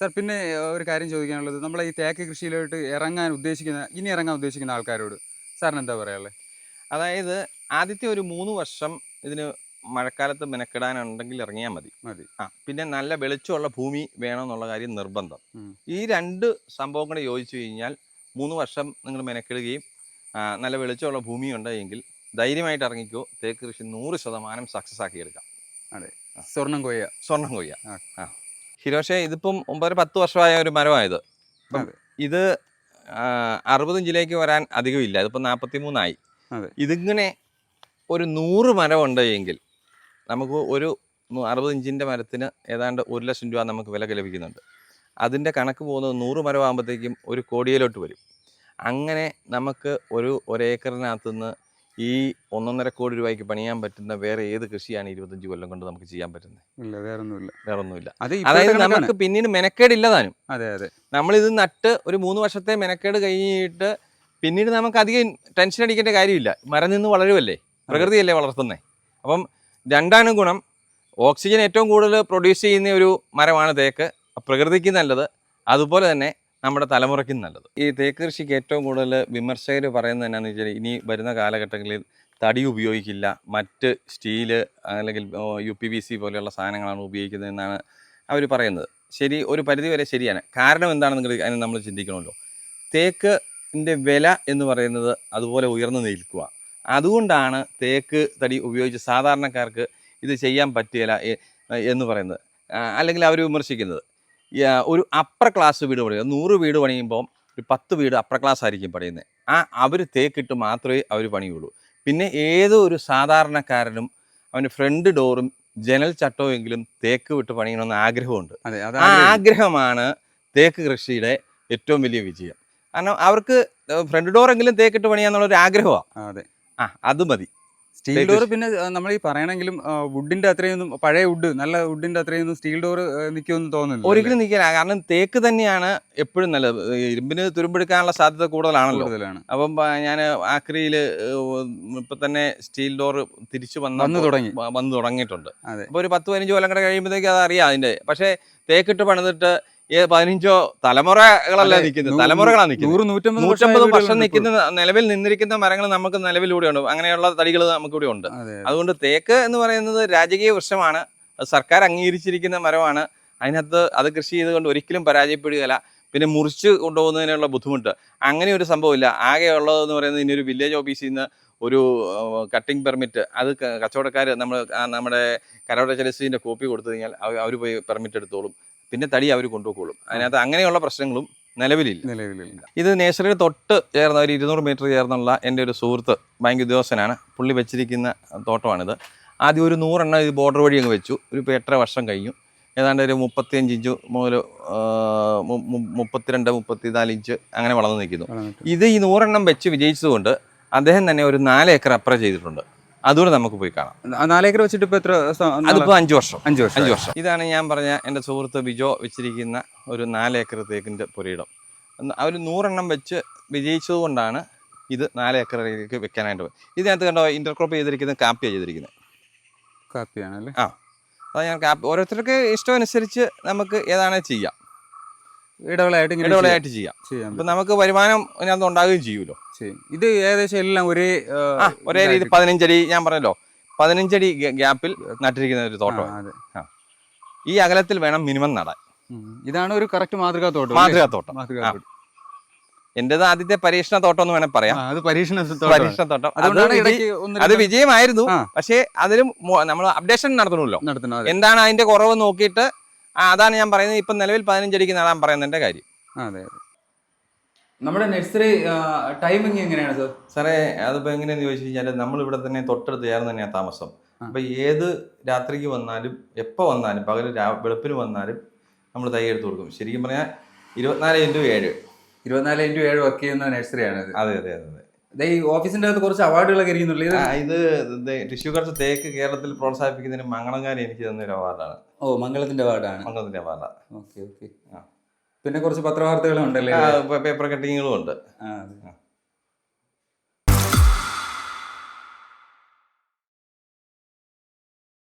സാർ പിന്നെ ഒരു കാര്യം ചോദിക്കാനുള്ളത്. നമ്മൾ ഈ തേക്ക് കൃഷിയിലോട്ട് ഇറങ്ങാൻ ഉദ്ദേശിക്കുന്ന ഇനി ഇറങ്ങാൻ ഉദ്ദേശിക്കുന്ന ആൾക്കാരോട് സാറിന് എന്താ പറയാനുള്ളത്? അതായത് ആദ്യത്തെ ഒരു മൂന്ന് വർഷം ഇതിന് മഴക്കാലത്ത് മെനക്കെടാനുണ്ടെങ്കിൽ ഇറങ്ങിയാൽ മതി. മതി. ആ പിന്നെ നല്ല വെളിച്ചമുള്ള ഭൂമി വേണമെന്നുള്ള കാര്യം നിർബന്ധം. ഈ രണ്ട് സംഭവം കൂടെ യോജിച്ചു കഴിഞ്ഞാൽ മൂന്ന് വർഷം നിങ്ങൾ മെനക്കെടുകയും നല്ല വെളിച്ചമുള്ള ഭൂമി ഉണ്ടെങ്കിൽ ധൈര്യമായിട്ട് ഇറങ്ങിക്കോ. തേക്ക് കൃഷി നൂറ് ശതമാനം സക്സസ് ആക്കി എടുക്കാം. അതെ. സ്വർണം കൊയ്യ സ്വർണം കൊയ്യ ആ. ഹിരോഷെ ഇതിപ്പം ഒമ്പത് പത്ത് വർഷമായ ഒരു മരമായത്. ഇത് അറുപത് ഇഞ്ചിലേക്ക് വരാൻ അധികമില്ല. ഇതിപ്പോൾ നാൽപ്പത്തി മൂന്നായി. ഇതിങ്ങനെ ഒരു നൂറ് മരം ഉണ്ട് എങ്കിൽ നമുക്ക് ഒരു അറുപത് ഇഞ്ചിന്റെ മരത്തിന് ഏതാണ്ട് ഒരു ലക്ഷം രൂപ നമുക്ക് വില ലഭിക്കുന്നുണ്ട്. അതിന്റെ കണക്ക് പോകുന്നത് നൂറ് മരമാകുമ്പോഴത്തേക്കും ഒരു കോടിയിലോട്ട് വരും. അങ്ങനെ നമുക്ക് ഒരു ഒരേക്കറിനകത്തു നിന്ന് ഈ ഒന്നൊന്നര കോടി രൂപയ്ക്ക് പണിയാൻ പറ്റുന്ന വേറെ ഏത് കൃഷിയാണ് ഇരുപത്തഞ്ച് കൊല്ലം കൊണ്ട് നമുക്ക് ചെയ്യാൻ പറ്റുന്നത്? ഇല്ല വേറെ ഒന്നുമില്ല വേറെ ഒന്നുമില്ല അത് അതായത് നമുക്ക് പിന്നീട് മെനക്കേടില്ല താനും. അതെ അതെ. നമ്മളിത് നട്ട് ഒരു മൂന്ന് വർഷത്തെ മെനക്കേട് കഴിഞ്ഞിട്ട് പിന്നീട് നമുക്ക് അധികം ടെൻഷൻ അടിക്കേണ്ട കാര്യമില്ല. മരം നിന്ന് വളരുമല്ലേ പ്രകൃതിയല്ലേ വളർത്തുന്നത് അപ്പം രണ്ടാണ് ഗുണം ഓക്സിജൻ ഏറ്റവും കൂടുതൽ പ്രൊഡ്യൂസ് ചെയ്യുന്ന ഒരു മരമാണ് തേക്ക്. പ്രകൃതിക്ക് നല്ലത് അതുപോലെ തന്നെ നമ്മുടെ തലമുറയ്ക്കും നല്ലത്. ഈ തേക്ക് കൃഷിക്ക് ഏറ്റവും കൂടുതൽ വിമർശകർ പറയുന്നത് എന്നാന്ന് വെച്ചാൽ ഇനി വരുന്ന കാലഘട്ടങ്ങളിൽ തടി ഉപയോഗിക്കില്ല മറ്റ് സ്റ്റീൽ അല്ലെങ്കിൽ യു പി വി സി പോലെയുള്ള സാധനങ്ങളാണ് ഉപയോഗിക്കുന്നത് എന്നാണ് അവർ പറയുന്നത്. ശരി ഒരു പരിധി വരെ ശരിയാണ്. കാരണം എന്താണെന്ന് അതിന് നമ്മൾ ചിന്തിക്കണമല്ലോ. തേക്കിന്റെ വില എന്ന് പറയുന്നത് അതുപോലെ ഉയർന്നു നിൽക്കുക അതുകൊണ്ടാണ് തേക്ക് തടി ഉപയോഗിച്ച് സാധാരണക്കാർക്ക് ഇത് ചെയ്യാൻ പറ്റില്ല എന്ന് പറയുന്നത്. അല്ലെങ്കിൽ അവർ വിമർശിക്കുന്നത്. ഒരു അപ്പർ ക്ലാസ് വീട് പണിയുക. നൂറ് വീട് പണിയുമ്പോൾ ഒരു പത്ത് വീട് അപ്പർ ക്ലാസ് ആയിരിക്കും പണിയുന്നത് ആ അവർ തേക്കിട്ട് മാത്രമേ അവർ പണിയുള്ളൂ. പിന്നെ ഏതോ ഒരു സാധാരണക്കാരനും അവന്റെ ഫ്രണ്ട് ഡോറും ജനൽ ചട്ടമെങ്കിലും തേക്ക് വിട്ട് പണിയണമെന്ന് ആഗ്രഹമുണ്ട്. അതെ ആ ആഗ്രഹമാണ് തേക്ക് കൃഷിയുടെ ഏറ്റവും വലിയ വിജയം. കാരണം അവർക്ക് ഫ്രണ്ട് ഡോറെങ്കിലും തേക്കിട്ട് പണിയാന്നുള്ളൊരു ആഗ്രഹമാണ് അതെ. ആ അത് മതി. സ്റ്റീൽ ഡോർ പിന്നെ നമ്മൾ ഈ പറയണമെങ്കിലും വുഡിന്റെ അത്രയൊന്നും പഴയ വുഡ് നല്ല വുഡിന്റെ അത്രയൊന്നും സ്റ്റീൽ ഡോർ നിൽക്കുമെന്ന് തോന്നുന്നു ഒരിക്കലും നിൽക്കില്ല കാരണം തേക്ക് തന്നെയാണ് എപ്പോഴും നല്ലത്. ഇരുമ്പിന് തുരുമ്പെടുക്കാനുള്ള സാധ്യത കൂടുതലാണല്ലോ. കൂടുതലാണ്. അപ്പം ഞാൻ ആക്രിയിൽ ഇപ്പം തന്നെ സ്റ്റീൽ ഡോർ തിരിച്ചു വന്ന് വന്നു തുടങ്ങി. വന്നു തുടങ്ങിയിട്ടുണ്ട്. അതെ. അപ്പോൾ ഒരു പത്ത് പതിനഞ്ച് കൊല്ലം കൂടെ കഴിയുമ്പോഴത്തേക്ക് അത് അറിയാം അതിന്റെ. പക്ഷേ തേക്കിട്ട് പണിതിട്ട് പതിനഞ്ചോ തലമുറകളല്ല നിൽക്കുന്നത്? തലമുറകളാണ് നിൽക്കുന്നത്. നൂറ് നൂറ്റമ്പത് വർഷം നിൽക്കുന്ന നിലവിൽ നിന്നിരിക്കുന്ന മരങ്ങൾ നമുക്ക് നിലവിലൂടെ ഉണ്ട്. അങ്ങനെയുള്ള തടികൾ നമുക്കിവിടെ ഉണ്ട്. അതുകൊണ്ട് തേക്ക് എന്ന് പറയുന്നത് രാജകീയ വൃക്ഷമാണ്. സർക്കാർ അംഗീകരിച്ചിരിക്കുന്ന മരമാണ്. അതിനകത്ത് അത് കൃഷി ചെയ്തുകൊണ്ട് ഒരിക്കലും പരാജയപ്പെടുകയില്ല. പിന്നെ മുറിച്ച് കൊണ്ടുപോകുന്നതിനുള്ള ബുദ്ധിമുട്ട്. അങ്ങനെ ഒരു സംഭവമില്ല. ആകെ ഉള്ളതെന്ന് പറയുന്നത് ഇനി ഒരു വില്ലേജ് ഓഫീസിൽ നിന്ന് ഒരു കട്ടിംഗ് പെർമിറ്റ് അത് കച്ചവടക്കാർ നമ്മൾ നമ്മുടെ കരോട ചലസിന്റെ കോപ്പി കൊടുത്തു കഴിഞ്ഞാൽ അവർ പോയി പെർമിറ്റ് എടുത്തോളും. പിന്നെ തടി അവർ കൊണ്ടുപോയിക്കോളും. അതിനകത്ത് അങ്ങനെയുള്ള പ്രശ്നങ്ങളും നിലവിലില്ല. നിലവിലില്ല. ഇത് നേഴ്സറിയുടെ തൊട്ട് ചേർന്ന ഒരു ഇരുന്നൂറ് മീറ്റർ ചേർന്നുള്ള എന്റെ ഒരു സുഹൃത്ത് ബാങ്ക് ഉദ്യോഗസ്ഥനാണ്. പുള്ളി വെച്ചിരിക്കുന്ന തോട്ടമാണിത്. ആദ്യം ഒരു നൂറെണ്ണം ഇത് ബോർഡർ വഴി അങ്ങ് വെച്ചു. ഒരു എട്ടര വർഷം കഴിഞ്ഞു. ഏതാണ്ട് ഒരു മുപ്പത്തിയഞ്ച് ഇഞ്ച് മുതൽ മുപ്പത്തിരണ്ട് മുപ്പത്തിനാല് ഇഞ്ച് അങ്ങനെ വളർന്നു നിൽക്കുന്നു. ഇത് ഈ നൂറെണ്ണം വെച്ച് വിജയിച്ചതുകൊണ്ട് അദ്ദേഹം തന്നെ ഒരു നാല് ഏക്കർ അപ്ര ചെയ്തിട്ടുണ്ട്. അതുകൂടെ നമുക്ക് പോയി കാണാം. നാലേക്കർ വെച്ചിട്ട് ഇപ്പൊ എത്ര അതിപ്പോ അഞ്ചു അതിപ്പോൾ അഞ്ച് വർഷം. അഞ്ച് വർഷം. അഞ്ച് വർഷം. ഇതാണ് ഞാൻ പറഞ്ഞ എന്റെ സുഹൃത്ത് ബിജോ വെച്ചിരിക്കുന്ന ഒരു നാലേക്കർ തേക്കിന്റെ തേക്കിന്റെ പുരയിടം അവർ നൂറെണ്ണം വെച്ച് വിജയിച്ചത് കൊണ്ടാണ് ഇത് നാലേക്കർ ഏക്കറിലേക്ക് വെക്കാനായിട്ട്. ഇതിനകത്ത് കണ്ടോ ഇന്റർക്രോപ്പ് ചെയ്തിരിക്കുന്നത് കാപ്പിയാണ് ചെയ്തിരിക്കുന്നത് കാപ്പിയാണല്ലേ ആ. അതാ ഞാൻ കാപ്പി ഓരോരുത്തർക്ക് ഇഷ്ടമനുസരിച്ച് നമുക്ക് ഏതാണ് ചെയ്യാം. ഇടവേളയായിട്ട് ഇങ്ങനെ ഇടവേളയായിട്ട് ചെയ്യാം. ചെയ്യാം. ചെയ്യാൻ നമുക്ക് വരുമാനം ഇതിനകത്ത് ഉണ്ടാകുകയും ചെയ്യുമല്ലോ? ഇത് ഏകദേശം എല്ലാം ഒരേ ഒരേ രീതി പതിനഞ്ചടി ഞാൻ പറഞ്ഞല്ലോ. പതിനഞ്ചടി ഗ്യാ- ഗ്യാപ്പിൽ നട്ടിരിക്കുന്ന ഒരു തോട്ടം. ഈ അകലത്തിൽ വേണം മിനിമം നടാൻ. ഇതാണ് ഒരു കറക്റ്റ് മാതൃകാ തോട്ടം മാതൃകാ തോട്ടം. എന്റേത് തോട്ടം. ആദ്യത്തെ പരീക്ഷണ തോട്ടം എന്ന് വേണമെങ്കിൽ പറയാം. അത് പരീക്ഷണ തോട്ടം. പരീക്ഷണ തോട്ടം. അത് വിജയമായിരുന്നു. പക്ഷേ അതിലും നമ്മൾ അപ്ഡേഷൻ നടത്തണമല്ലോ. എന്താണ് അതിന്റെ കുറവ് നോക്കിയിട്ട് ആ, അതാണ് ഞാൻ പറയുന്നത്. ഇപ്പം നിലവിൽ പതിനഞ്ചടിക്ക് നടാൻ പറയുന്നതിന്റെ കാര്യം. അതെ അതെ. നമ്മുടെ നഴ്സറി ടൈമിങ് എങ്ങനെയാണ് സാർ? സാറേ അതിപ്പോൾ എങ്ങനെയാന്ന് ചോദിച്ചു കഴിഞ്ഞാൽ നമ്മളിവിടെ തന്നെ തൊട്ടടുത്ത് ചേർന്ന് തന്നെയാണ് താമസം. അപ്പോൾ അപ്പം ഏത് രാത്രിക്ക് വന്നാലും എപ്പോൾ വന്നാലും പകൽ രാ വെളുപ്പിന് വന്നാലും നമ്മൾ തൈ എടുത്ത് കൊടുക്കും. ശരിക്കും പറഞ്ഞാൽ ഇരുപത്തിനാല് ഇന്റു ഏഴ്. ഇരുപത്തിനാല് ഇന്റു ഏഴ് വർക്ക് ചെയ്യുന്ന നഴ്സറിയാണ് അതെ അതെ അതെ അതെ. ഈ ഓഫീസിന്റെ അകത്ത് കുറച്ച് അവാർഡുകളൊക്കെ ഇരിക്കുന്നുള്ളൂ ഇത്. ടിഷ്യൂ കൾച്ചർ തേക്ക് കേരളത്തിൽ പ്രോത്സാഹിപ്പിക്കുന്നതിന് മംഗളങ്കാരി എനിക്ക് തന്നൊരു അവാർഡാണ്. ഓ മംഗളത്തിന്റെ വാർഡാണ് മംഗളത്തിന്റെ വാർഡാണ് ഓക്കെ ഓക്കെ. പിന്നെ കുറച്ച് പത്രവാർത്തകളും ഉണ്ടല്ലേ പേപ്പർ കട്ടിങ്ങുകളും ഉണ്ട് ആ, അതെ.